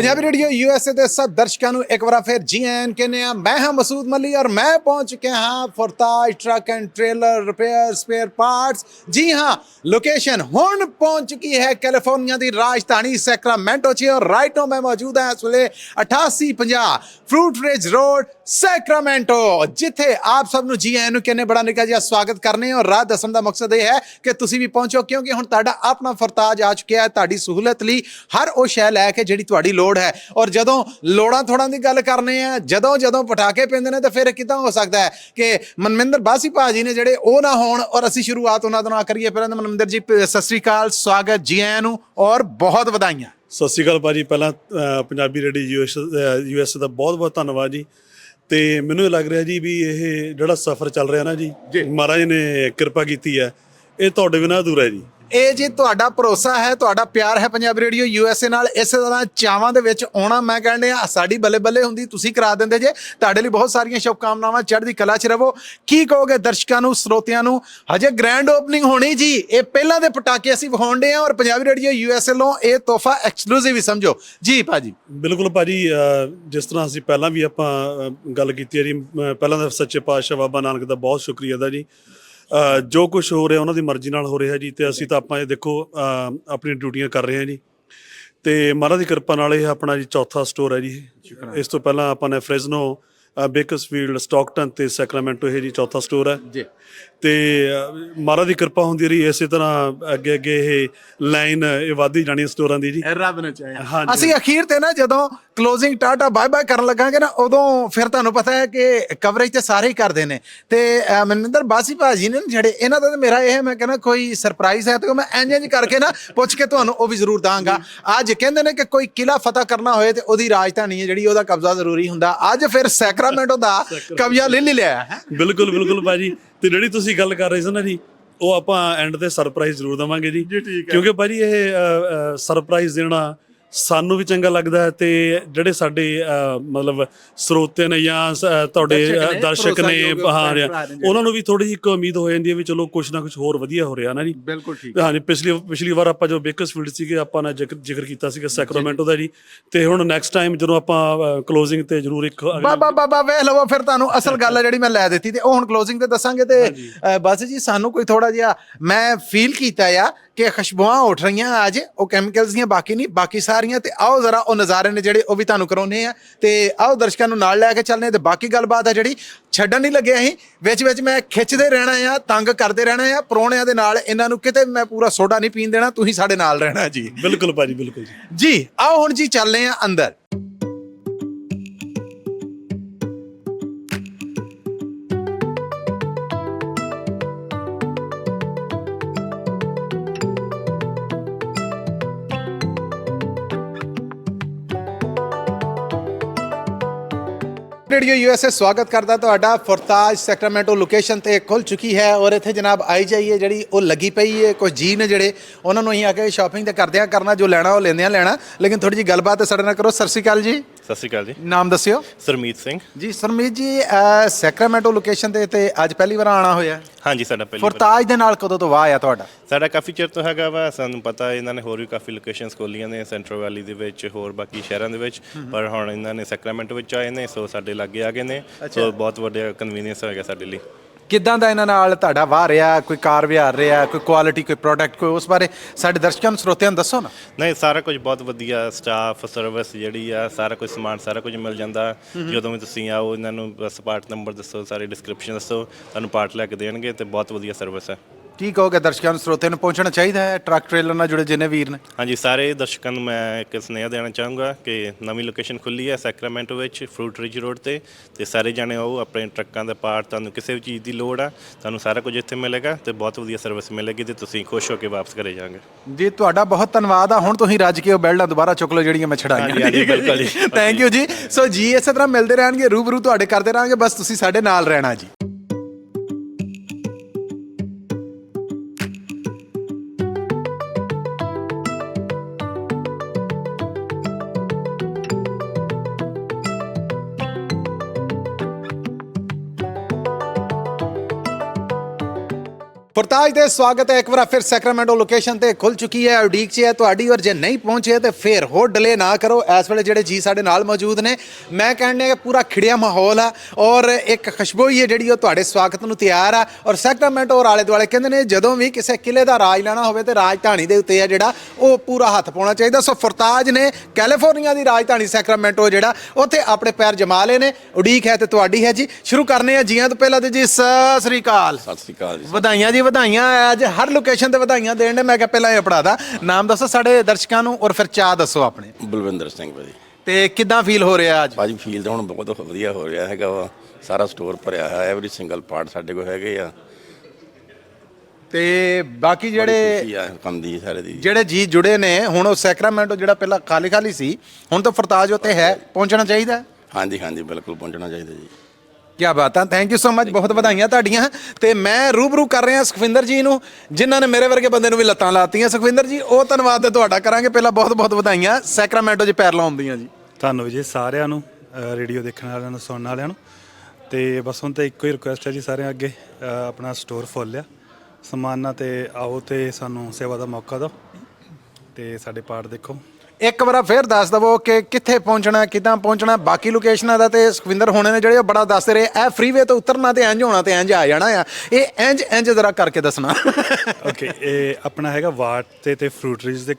Punjabi radio USA ਦੇ ਸਭ ਦਰਸ਼ਕਾਂ ਨੂੰ ਇੱਕ ਵਾਰ ਫਿਰ ਜੀ ਐਨ ਕਹਿੰਦੇ ਆ ਮੈਂ ਹਾਂ ਮਸੂਦ ਮੱਲੀ ਔਰ ਮੈਂ ਪਹੁੰਚ ਚੁੱਕਿਆ ਹਾਂ ਫੋਰਤਾਜ truck and trailer repair spare parts. ਜੀ ਹਾਂ, ਲੋਕੇਸ਼ਨ ਹੁਣ ਪਹੁੰਚ ਚੁੱਕੀ ਹੈ ਕੈਲੀਫੋਰਨੀਆ ਦੀ ਰਾਜਧਾਨੀ ਸੈਕਰਾਮੈਂਟੋ 'ਚ ਔਰ ਰਾਈਟ ਨਾਓ ਮੈਂ ਮੌਜੂਦ ਹਾਂ ਇਸ ਵੇਲੇ 8850 ਫਰੂਟ ਰਿਜ ਰੋਡ ਸੈਕਰਾਮੈਂਟੋ, ਜਿੱਥੇ ਆਪ ਸਭ ਨੂੰ ਜੀ ਆਇਆਂ ਨੂੰ ਕਹਿੰਦੇ ਬੜਾ ਨਿੱਕਾ ਜਿਹਾ ਸਵਾਗਤ ਕਰਨੇ ਔਰ ਰਾਹ ਦੱਸਣ ਦਾ ਮਕਸਦ ਇਹ ਹੈ ਕਿ ਤੁਸੀਂ ਵੀ ਪਹੁੰਚੋ ਕਿਉਂਕਿ ਹੁਣ ਤੁਹਾਡਾ ਆਪਣਾ ਫਰਤਾਜ ਆ ਚੁੱਕਿਆ ਹੈ, ਤੁਹਾਡੀ ਸਹੂਲਤ ਲਈ ਹਰ ਉਹ ਸ਼ੈ ਲੈ ਕੇ ਜਿਹੜੀ ਤੁਹਾਡੀ ਲੋੜ ਹੈ। ਔਰ ਜਦੋਂ ਲੋੜਾਂ ਥੋੜਾਂ ਦੀ ਗੱਲ ਕਰਨੇ ਆ ਜਦੋਂ ਜਦੋਂ ਪਟਾਕੇ ਪੈਂਦੇ ਨੇ ਤਾਂ ਫਿਰ ਕਿਦਾਂ ਹੋ ਸਕਦਾ ਹੈ ਕਿ ਮਨਮਿੰਦਰ ਬਾਸੀ ਭਾਜੀ ਨੇ ਜਿਹੜੇ ਉਹ ਨਾ ਹੋਣ ਔਰ ਅਸੀਂ ਸ਼ੁਰੂਆਤ ਉਹਨਾਂ ਤੋਂ ਨਾ ਕਰੀਏ। ਫਿਰ ਮਨਮਿੰਦਰ ਜੀ ਸਤਿ ਸ੍ਰੀ ਅਕਾਲ ਸਵਾਗਤ ਜੀ ਆਇਆਂ ਨੂੰ ਔਰ ਬਹੁਤ ਵਧਾਈਆਂ। ਸਤਿ ਸ਼੍ਰੀ ਅਕਾਲ ਭਾਜੀ ਪਹਿਲਾਂ ਪੰਜਾਬੀ ਰੇਡੀ ਯੂਐਸ ਯੂਐਸ ਦਾ ਬਹੁਤ ਬਹੁਤ ਧੰਨਵਾਦ ਜੀ। ਤੇ ਮੈਨੂੰ ਇਹ ਲੱਗ ਰਿਹਾ ਜੀ ਵੀ ਇਹ ਜਿਹੜਾ ਸਫ਼ਰ ਚੱਲ ਰਿਹਾ ਨਾ ਜੀ। ਮਹਾਰਾਜ ਨੇ ਕਿਰਪਾ ਕੀਤੀ ਹੈ ਇਹ ਤੁਹਾਡੇ ਬਿਨਾਂ ਅਧੂਰਾ ਹੈ ਜੀ। ਇਹ ਜੇ ਤੁਹਾਡਾ ਭਰੋਸਾ ਹੈ ਤੁਹਾਡਾ ਪਿਆਰ ਹੈ ਪੰਜਾਬੀ ਰੇਡੀਓ ਯੂਐਸਏ ਨਾਲ। ਇਸੇ ਤਰ੍ਹਾਂ ਚਾਵਾਂ ਦੇ ਵਿੱਚ ਆਉਣਾ ਮੈਂ ਕਹਿੰਦੇ ਆ ਸਾਡੀ ਬੱਲੇ ਬੱਲੇ ਹੁੰਦੀ ਤੁਸੀਂ ਕਰਾ ਦਿੰਦੇ ਜੇ। ਤੁਹਾਡੇ ਲਈ ਬਹੁਤ ਸਾਰੀਆਂ ਸ਼ੁਭਕਾਮਨਾਵਾਂ ਚੜ੍ਹਦੀ ਕਲਾ 'ਚ ਰਹੋ। ਕੀ ਕਹੋਗੇ ਦਰਸ਼ਕਾਂ ਨੂੰ ਸਰੋਤਿਆਂ ਨੂੰ? ਹਜੇ ਗ੍ਰੈਂਡ ਓਪਨਿੰਗ ਹੋਣੀ ਜੀ। ਇਹ ਪਹਿਲਾਂ ਦੇ ਪਟਾਕੇ ਅਸੀਂ ਵਿਖਾਉਂਦੇ ਆ ਔਰ ਪੰਜਾਬੀ ਰੇਡੀਓ ਯੂਐਸਏ ਵੱਲੋਂ ਇਹ ਤੋਹਫਾ ਐਕਸਕਲੂਸਿਵ ਹੀ ਸਮਝੋ। ਜੀ ਭਾਜੀ। ਬਿਲਕੁਲ ਭਾਜੀ ਅ, ਜਿਸ ਤਰ੍ਹਾਂ ਅਸੀਂ ਪਹਿਲਾਂ ਵੀ ਆਪਾਂ ਗੱਲ ਕੀਤੀ ਹੈ ਜੀ ਪਹਿਲਾਂ ਤਾਂ ਸੱਚੇ ਪਾਤਸ਼ਾਹ ਬਾਬਾ ਨਾਨਕ ਦਾ ਬਹੁਤ ਸ਼ੁਕਰੀਆ ਦਾ ਜੀ। ਜੋ ਕੁਝ ਹੋ ਰਿਹਾ ਉਹਨਾਂ ਦੀ ਮਰਜ਼ੀ ਨਾਲ ਹੋ ਰਿਹਾ ਜੀ ਤੇ ਅਸੀਂ ਤਾਂ ਆਪਾਂ ਇਹ ਦੇਖੋ ਅ, ਆਪਣੀ ਡਿਊਟੀਆਂ ਕਰ ਰਹੇ ਹਾਂ ਜੀ। ਤੇ ਮਹਾਰਾਜ ਦੀ ਕਿਰਪਾ ਨਾਲ ਇਹ ਆਪਣਾ ਜੀ ਚੌਥਾ ਸਟੋਰ ਹੈ ਜੀ। ਇਸ ਤੋਂ ਪਹਿਲਾਂ ਆਪਾਂ ਨੇ ਫ੍ਰੈਜ਼ਨੋ ਬੇਕਰਸਫੀਲਡ ਸਟਾਕਟਨ ਤੇ ਸੈਕਰਾਮੈਂਟੋ ਇਹ ਜੀ ਚੌਥਾ ਸਟੋਰ ਹੈ। ਜੀ। ਤੇ ਮਹਾਰਾਜ ਦੀ ਕਿਰਪਾ ਹੁੰਦੀ ਰਹੀ ਇਸੇ ਤਰ੍ਹਾਂ ਅੱਗੇ ਅੱਗੇ ਇਹ ਲਾਈਨ ਇਹ ਵਧਦੀ ਜਾਣੀ ਸਟੋਰਾਂ ਦੀ ਜੀ। ਰੱਬ ਨੇ ਚਾਹਿਆ। ਅਸੀਂ ਅਖੀਰ ਤੇ ਨਾ ਜਦੋਂ ਕਲੋਜ਼ਿੰਗ ਟਾਟਾ ਬਾਏ ਬਾਏ ਕਰਨ ਲੱਗਾਂਗੇ ਨਾ ਉਦੋਂ ਫਿਰ ਤੁਹਾਨੂੰ ਪਤਾ ਹੈ ਕਿ ਕਵਰੇਜ ਤੇ ਸਾਰੇ ਹੀ ਕਰਦੇ ਨੇ। ਤੇ ਮਨਿੰਦਰ ਬਾਸੀ ਭਾਜੀ ਨੇ ਜਿਹੜੇ ਇਹਨਾਂ ਦਾ ਮੇਰਾ ਇਹ ਹੈ ਮੈਂ ਕਹਿੰਦਾ ਕੋਈ ਸਰਪ੍ਰਾਈਜ਼ ਹੈ ਤੇ ਮੈਂ ਇੰਜ ਇੰਜ ਕਰਕੇ ਨਾ ਪੁੱਛ ਕੇ ਤੁਹਾਨੂੰ ਉਹ ਵੀ ਜ਼ਰੂਰ ਦਾਂਗਾ। ਅੱਜ ਕਹਿੰਦੇ ਨੇ ਕਿ ਕੋਈ ਕਿਲਾ ਫਤਹ ਕਰਨਾ ਹੋਏ ਤੇ ਉਹਦੀ ਰਾਜਧਾਨੀ ਹੈ ਜਿਹੜੀ ਉਹਦਾ ਕਬਜ਼ਾ ਜ਼ਰੂਰੀ ਹੁੰਦਾ। ਅੱਜ ਫਿਰ ਸੈਕਰਾਮੈਂਟੋ ਦਾ ਕਬਜ਼ਾ ਲੈ ਲੈ ਲਿਆ। ਬਿਲਕੁਲ ਬਿਲਕੁਲ ਭਾਜੀ। ਤੇ ਜਿਹੜੀ ਤੁਸੀਂ ਗੱਲ ਕਰ ਰਹੇ ਸੀ ਨਾ ਜੀ ਉਹ ਆਪਾਂ ਐਂਡ ਤੇ ਸਰਪ੍ਰਾਈਜ਼ ਜ਼ਰੂਰ ਦਵਾਂਗੇ ਜੀ। ਕਿਉਂਕਿ ਭਾਜੀ ਇਹ ਸਰਪ੍ਰਾਈਜ਼ ਦੇਣਾ ਸਾਨੂੰ ਵੀ ਚੰਗਾ ਲੱਗਦਾ ਹੈ ਤੇ ਜਿਹੜੇ ਸਾਡੇ ਅ, ਮਤਲਬ ਸਰੋਤੇ ਨੇ ਜਾਂ ਸ- ਅ, ਤੁਹਾਡੇ ਦਰਸ਼ਕ ਅ, ਨੇ, ਦਰਸ਼ਕ ਨੇ ਭਰੋਸਾਯੋਗ ਹਾਂ ਭੈਣ ਭਰਾ ਨੇ ਜਿਹੜੇ। ਉਹਨਾਂ ਨੂੰ ਵੀ ਥੋੜੀ ਜਿਹੀ ਇੱਕ ਉਮੀਦ ਹੋ ਜਾਂਦੀ ਹੈ ਵੀ ਚਲੋ ਕੁਝ ਨਾ ਕੁਝ ਹੋਰ ਵਧੀਆ ਹੋ ਰਿਹਾ ਨਾ ਜੀ। ਬਿਲਕੁਲ ਠੀਕ। ਹਾਂਜੀ ਪਿਛਲੀ ਪਿਛਲੀ ਵਾਰ ਆਪਾਂ ਜੋ ਬੇਕਰਸਫੀਲਡ ਸੀਗੇ ਆਪਾਂ ਨੇ ਜ਼ਿਕਰ ਜ਼ਿਕਰ ਕੀਤਾ ਸੀਗਾ ਸੈਕਰਾਮੈਂਟੋ ਦਾ ਜੀ। ਤੇ ਹੁਣ ਨੈਕਸਟ ਟਾਈਮ ਜਦੋਂ ਆਪਾਂ ਕਲੋਜ਼ਿੰਗ ਤੇ ਜ਼ਰੂਰ ਇੱਕ ਅਗਲਾ- ਬਾਬਾ ਬਾਬਾ ਵੇਖ ਲਵੋ ਫਿਰ ਤੁਹਾਨੂੰ ਅਸਲ ਗੱਲ ਹੈ ਜਿਹੜੀ ਮੈਂ ਲੈ ਦਿੱਤੀ ਤੇ ਉਹ ਹੁਣ ਕਲੋਜ਼ਿੰਗ ਤੇ ਦੱਸਾਂਗੇ ਤੇ ਅ, ਬਸ ਜੀ ਸਾਨੂੰ ਕੋਈ ਥੋੜਾ ਜਿਹਾ ਮੈਂ ਫੀਲ ਕੀਤਾ ਆ ਕਿ ਖੁਸ਼ਬੂਆਂ ਉੱਠ ਰਹੀਆਂ ਅੱਜ ਉਹ ਕੈਮੀਕਲਸ ਦੀਆਂ ਬਾਕੀ ਨਹੀਂ ਬਾਕੀ ਸਾਰੀਆਂ ਤੇ ਆਓ ਜ਼ਰਾ ਉਹ ਨਜ਼ਾਰੇ ਨੇ ਜਿਹੜੇ ਉਹ ਵੀ ਤੁਹਾਨੂੰ ਕਰਾਉਨੇ ਆ ਤੇ ਆਓ ਦਰਸ਼ਕਾਂ ਨੂੰ ਨਾਲ ਲੈ ਕੇ ਚੱਲਨੇ ਤੇ ਬਾਕੀ ਗੱਲਬਾਤ ਹੈ ਜਿਹੜੀ ਛੱਡਣ ਨਹੀਂ ਲੱਗਿਆ ਅਸੀਂ ਵਿੱਚ ਵਿੱਚ ਮੈਂ ਖਿੱਚਦੇ ਰਹਿਣਾ ਆ ਤੰਗ ਕਰਦੇ ਰਹਿਣਾ ਆ ਪਰੋਣਿਆਂ ਦੇ ਨਾਲ ਇਹਨਾਂ ਨੂੰ ਕਿਤੇ ਮੈਂ ਪੂਰਾ ਸੋਡਾ ਨਹੀਂ ਪੀਣ ਦੇਣਾ ਤੁਸੀਂ ਸਾਡੇ ਨਾਲ ਰਹਿਣਾ ਜੀ। ਬਿਲਕੁਲ ਭਾਜੀ ਬਿਲਕੁਲ ਜੀ। ਜੀ ਆਓ ਹੁਣ ਜੀ ਚੱਲਨੇ ਆ ਅੰਦਰ। ਰੇਡੀਓ ਯੂਐਸਏ ਸਵਾਗਤ ਕਰਦਾ ਤੁਹਾਡਾ। ਫੋਰਤਾਜ ਸੈਕਰਾਮੈਂਟੋ ਲੋਕੇਸ਼ਨ ਤੇ ਖੁੱਲ ਚੁੱਕੀ ਹੈ ਔਰ ਇੱਥੇ ਜਨਾਬ ਆਈ ਜਾਈਏ ਜਿਹੜੀ ਉਹ ਲੱਗੀ ਪਈ ਹੈ। ਕੁਝ ਜੀ ਨੇ ਜਿਹੜੇ ਉਹਨਾਂ ਨੂੰ ਅਸੀਂ ਆ ਕੇ ਸ਼ਾਪਿੰਗ ਤੇ ਕਰਦਿਆਂ ਕਰਨਾ, ਜੋ ਲੈਣਾ ਉਹ ਲੈਂਦੇ ਲੈਂਦਿਆਂ ਲੈਣਾ। ਲੇਕਿਨ ਥੋੜੀ ਜੀ ਗੱਲਬਾਤ ਸਾਡੇ ਨਾਲ ਕਰੋ। ਸਤਿ ਸ਼੍ਰੀ ਅਕਾਲ ਜੀ। ਸਤਿ ਸ਼੍ਰੀ ਅਕਾਲ ਜੀ। ਨਾਮ ਦੱਸਿਓ। ਸਰਮੀਤ ਸਿੰਘ। ਜੀ ਸਰਮੀਤ ਜੀ ਸੈਕਰਾਮੈਂਟੋ ਲੋਕੇਸ਼ਨ ਤੇ ਤੇ ਅੱਜ ਪਹਿਲੀ ਵਾਰ ਆਣਾ ਹੋਇਆ। ਹਾਂਜੀ ਸਾਡਾ ਪਹਿਲੀ ਵਾਰ- ਫੋਰਤਾਜ ਦੇ ਨਾਲ ਕਦੋਂ ਤੋਂ ਵਾਹ ਆ ਤੁਹਾਡਾ? ਸਾਡਾ ਕਾਫੀ ਚਿਰ ਤੋਂ ਹੈਗਾ ਵਾ ਸਾਨੂੰ ਪਤਾ ਇਹਨਾਂ ਨੇ ਹੋਰ ਵੀ ਕਾਫੀ ਲੋਕੇਸ਼ਨਸ ਖੋਲੀਆਂ ਨੇ ਸੈਂਟਰਲ ਵੈਲੀ ਦੇ ਵਿੱਚ ਹੋਰ ਬਾਕੀ ਸ਼ਹਿਰਾਂ ਦੇ ਵਿੱਚ। ਪਰ ਹੁਣ ਇਹਨਾਂ ਨੇ ਸੈਕਰਾਮੈਂਟੋ ਵਿੱਚ ਆਏ ਨੇ ਸੋ ਸਾਡੇ ਲਾਗੇ ਆ ਗਏ ਨੇ। ਸੋ ਬਹੁਤ ਵੱਡਾ ਕਨਵੀਨੀਅੰਸ ਹੋਏਗਾ ਸਾਡੇ ਲਈ। ਕਿੱਦਾਂ ਦਾ ਇਹਨਾਂ ਨਾਲ ਤੁਹਾਡਾ ਵਾਹ ਰਿਹਾ ਕੋਈ ਕਾਰ ਵਿਹਾਰ ਰਿਹਾ ਕੋਈ ਕੁਆਲਿਟੀ ਕੋਈ ਪ੍ਰੋਡਕਟ ਕੋਈ ਉਸ ਬਾਰੇ ਸਾਡੇ ਦਰਸ਼ਕਾਂ ਨੂੰ ਸਰੋਤਿਆਂ ਨੂੰ ਦੱਸੋ ਨਾ। ਨਹੀਂ ਸਾਰਾ ਕੁਝ ਬਹੁਤ ਵਧੀਆ ਸਟਾਫ ਸਰਵਿਸ ਜਿਹੜੀ ਆ ਸਾਰਾ ਕੁਝ ਸਮਾਨ ਸਾਰਾ ਕੁਝ ਮਿਲ ਜਾਂਦਾ। ਜਦੋਂ ਵੀ ਤੁਸੀਂ ਆਓ ਇਹਨਾਂ ਨੂੰ ਬਸ ਪਾਰਟ ਨੰਬਰ ਦੱਸੋ ਸਾਰੀ ਡਿਸਕ੍ਰਿਪਸ਼ਨ ਦੱਸੋ ਤੁਹਾਨੂੰ ਪਾਰਟ ਲੈ ਕੇ ਦੇਣਗੇ ਤੇ ਬਹੁਤ ਵਧੀਆ ਸਰਵਿਸ ਹੈ। ਕੀ ਕਹੋਗੇ ਦਰਸ਼ਕਾਂ ਨੂੰ ਸਰੋਤਿਆਂ ਨੂੰ ਪਹੁੰਚਣਾ ਚਾਹੀਦਾ ਹੈ ਟਰੱਕ ਟ੍ਰੇਲਰ ਨਾਲ ਜੁੜੇ ਜਿੰਨੇ ਵੀਰ ਨੇ? ਹਾਂਜੀ ਸਾਰੇ ਦਰਸ਼ਕਾਂ ਨੂੰ ਮੈਂ ਇੱਕ ਸੁਨੇਹਾ ਦੇਣਾ ਚਾਹੂੰਗਾ ਕਿ ਨਵੀਂ ਲੋਕੇਸ਼ਨ ਖੁੱਲੀ ਹੈ ਸੈਕਰਾਮੈਂਟੋ ਵਿੱਚ ਫਰੂਟ ਰਿਜ ਰੋਡ ਤੇ ਤੇ ਸਾਰੇ ਜਾਣੇ ਆਓ ਆਪਣੇ ਟਰੱਕਾਂ ਦੇ ਪਾਰਟ ਤੁਹਾਨੂੰ ਕਿਸੇ ਵੀ ਚੀਜ਼ ਦੀ ਲੋੜ ਆ ਤੁਹਾਨੂੰ ਸਾਰਾ ਕੁਝ ਇੱਥੇ ਮਿਲੇਗਾ ਤੇ ਬਹੁਤ ਵਧੀਆ ਸਰਵਿਸ ਮਿਲੇਗੀ ਤੇ ਤੁਸੀਂ ਖੁਸ਼ ਹੋ ਕੇ ਵਾਪਸ ਘਰੇ ਜਾਓਗੇ। ਜੀ ਤੁਹਾਡਾ ਬਹੁਤ ਧੰਨਵਾਦ ਆ ਹੁਣ ਤੁਸੀਂ ਰੱਜ ਕੇ ਉਹ ਬੈਲਡਾਂ ਦੁਬਾਰਾ ਚੁੱਕ ਲਓ ਜਿਹੜੀਆਂ ਮੈਂ ਛਡਾਈਆਂ। ਹਾਂਜੀ, ਹਾਂਜੀ, ਬਿਲਕੁਲ ਜੀ। ਥੈਂਕ ਯੂ ਜੀ। ਸੋ ਜੀ ਇਸੇ ਤਰ੍ਹਾਂ ਮਿਲਦੇ ਰਹਿਣਗੇ ਰੂਬਰੂ ਤੁਹਾਡੇ ਕਰਦੇ ਰਹਾਂਗੇ ਬਸ ਤੁਸੀਂ ਸਾਡੇ ਨਾਲ ਰਹਿਣਾ ਜੀ। ਫਰਤਾਜ ਦੇ ਸਵਾਗਤ ਹੈ। ਇੱਕ ਵਾਰ ਫਿਰ ਸੈਕਰਾਮੈਂਟੋ ਲੋਕੇਸ਼ਨ ਤੇ ਖੁੱਲ ਚੁੱਕੀ ਹੈ ਉਡੀਕ 'ਚ ਹੈ ਤੁਹਾਡੀ ਔਰ ਜੇ ਨਹੀਂ ਪਹੁੰਚੇ ਤੇ ਫਿਰ ਹੋਰ ਡਿਲੇ ਨਾ ਕਰੋ। ਇਸ ਵੇਲੇ ਜਿਹੜੇ ਜੀ ਸਾਡੇ ਨਾਲ ਮੌਜੂਦ ਨੇ ਮੈਂ ਕਹਿੰਦੇ ਕਿ ਪੂਰਾ ਖਿੜਿਆ ਮਾਹੌਲ ਆ ਔਰ ਇੱਕ ਖੁਸ਼ਬੂ ਹੀ ਹੈ ਜਿਹੜੀ ਉਹ ਤੁਹਾਡੇ ਸਵਾਗਤ ਨੂੰ ਤਿਆਰ ਆ ਔਰ ਸੈਕਰਾਮੈਂਟੋ ਔਰ ਆਲੇ ਦੁਆਲੇ ਕਹਿੰਦੇ ਨੇ ਜਦੋਂ ਵੀ ਕਿਸੇ ਕਿਲੇ ਦਾ ਰਾਜ ਲੈਣਾ ਹੋਵੇ ਤੇ ਰਾਜਧਾਨੀ ਦੇ ਉੱਤੇ ਆ ਜਿਹੜਾ ਉਹ ਪੂਰਾ ਹੱਥ ਪਾਉਣਾ ਚਾਹੀਦਾ। ਸੋ ਫਰਤਾਜ ਨੇ ਕੈਲੀਫੋਰਨੀਆ ਦੀ ਰਾਜਧਾਨੀ ਸੈਕਰਾਮੈਂਟੋ ਜਿਹੜਾ ਉੱਥੇ ਆਪਣੇ ਪੈਰ ਜਮਾ ਲਏ ਨੇ। ਉਡੀਕ ਹੈ ਤੇ ਤੁਹਾਡੀ ਹੈ ਜੀ। ਸ਼ੁਰੂ ਕਰਨੇ ਆ ਜੀਆਂ ਤੋਂ ਪਹਿਲਾਂ ਤੇ ਜੀ ਸਤਿ ਸ੍ਰੀ ਅਕਾਲ। ਸਤਿ ਸ੍ਰੀ ਅਕਾਲ ਜੀ। ਵਧਾਈਆਂ ਜੀ ਵਧਾਈਆਂ ਅੱਜ ਹਰ ਲੋਕੇਸ਼ਨ ਤੇ ਵਧਾਈਆਂ ਦੇਣ ਦੇ ਮੈਂ ਕਿਹਾ ਪਹਿਲਾਂ ਇਹ ਪੜਾਦਾ ਨਾਮ ਦੱਸੋ ਸਾਡੇ ਦਰਸ਼ਕਾਂ ਨੂੰ ਔਰ ਫਿਰ ਚਾਹ ਦੱਸੋ ਆਪਣੇ। ਬਲਵਿੰਦਰ ਸਿੰਘ ਭਾਜੀ। ਤੇ ਕਿੱਦਾਂ ਫੀਲ ਹੋ ਰਿਹਾ ਅੱਜ? ਭਾਜੀ ਫੀਲ ਤਾਂ ਹੁਣ ਬਹੁਤ ਵਧੀਆ ਹੋ ਰਿਹਾ ਹੈਗਾ ਵਾ। ਸਾਰਾ ਸਟੋਰ ਭਰਿਆ ਹੈ ਐਵਰੀ ਸਿੰਗਲ ਪਾਰਟ ਸਾਡੇ ਕੋਲ ਹੈਗੇ ਆ। ਤੇ ਬਾਕੀ ਜਿਹੜੇ ਕੰਮ ਦੀ ਸਾਰੇ ਦੀ। ਜਿਹੜੇ ਜੀ ਜੁੜੇ ਨੇ ਹੁਣ ਉਹ ਸੈਕਰਾਮੈਂਟੋ ਜਿਹੜਾ ਪਹਿਲਾਂ ਖਾਲੀ ਖਾਲੀ ਸੀ ਹੁਣ ਤਾਂ ਫਰਤਾਜ ਉੱਤੇ ਹੈ ਪਹੁੰਚਣਾ ਚਾਹੀਦਾ? ਹਾਂਜੀ ਹਾਂਜੀ ਬਿਲਕੁਲ ਪਹੁੰਚਣਾ ਚਾਹੀਦਾ ਜੀ। ਕੀ ਬਾਤ ਆ। ਥੈਂਕ ਯੂ ਸੋ ਮਚ ਬਹੁਤ ਵਧਾਈਆਂ ਤੁਹਾਡੀਆਂ। ਤੇ ਮੈਂ ਰੂਬਰੂ ਕਰ ਰਿਹਾ ਸੁਖਵਿੰਦਰ ਜੀ ਨੂੰ ਜਿਨ੍ਹਾਂ ਨੇ ਮੇਰੇ ਵਰਗੇ ਬੰਦੇ ਨੂੰ ਵੀ ਲੱਤਾਂ ਲਾਤੀਆਂ। ਸੁਖਵਿੰਦਰ ਜੀ ਉਹ ਧੰਨਵਾਦ ਤੇ ਤੁਹਾਡਾ ਕਰਾਂਗੇ। ਪਹਿਲਾਂ ਬਹੁਤ ਬਹੁਤ ਵਧਾਈਆਂ। ਸੈਕਰਾਮੈਂਟੋ 'ਚ ਪੈਰ ਲਾਉਂਦੀਆਂ ਜੀ। ਤੁਹਾਨੂੰ ਜੀ ਸਾਰਿਆਂ ਨੂੰ ਰੇਡੀਓ ਦੇਖਣ ਵਾਲਿਆਂ ਨੂੰ ਸੁਣਨ ਵਾਲਿਆਂ ਨੂੰ। ਤੇ ਬਸ ਹੁਣ ਤਾਂ ਇੱਕੋ ਹੀ ਰਿਕੁਐਸਟ ਹੈ ਜੀ ਸਾਰਿਆਂ ਅੱਗੇ। ਆਪਣਾ ਸਟੋਰ ਫੁੱਲ ਆ ਸਮਾਨਾਂ ਤੇ ਆਓ ਤੇ ਸਾਨੂੰ ਸੇਵਾ ਦਾ ਮੌਕਾ ਦਿਓ। ਤੇ ਸਾਡੇ ਪਾਠ ਦੇਖੋ। ਇੱਕ ਵਾਰ ਫੇਰ ਦੱਸ ਦਵੋ ਕਿ ਕਿੱਥੇ ਪਹੁੰਚਣਾ ਕਿੱਦਾਂ ਪਹੁੰਚਣਾ ਬਾਕੀ ਲੋਕੇਸ਼ਨਾਂ ਦਾ ਤੇ ਸੁਖਵਿੰਦਰ ਹੋਣੇ ਨੇ ਜਿਹੜੇ ਉਹ ਬੜਾ ਦੱਸਦੇ ਰਹੇ ਇਹ ਫਰੀਵੇ ਤੋਂ ਉਤਰਨਾ ਤੇ ਇੰਜ ਹੋਣਾ ਤੇ ਇੰਜ ਆ ਜਾਣਾ ਆ। ਇਹ ਇੰਜ ਇੰਜ ਜ਼ਰਾ ਕਰਕੇ ਦੱਸਣਾ। ਓਕੇ ਇਹ ਆਪਣਾ ਹੈਗਾ ਵਾਟ ਤੇ ਤੇ ਫਰੂਟਰੀਜ਼ ਦੇ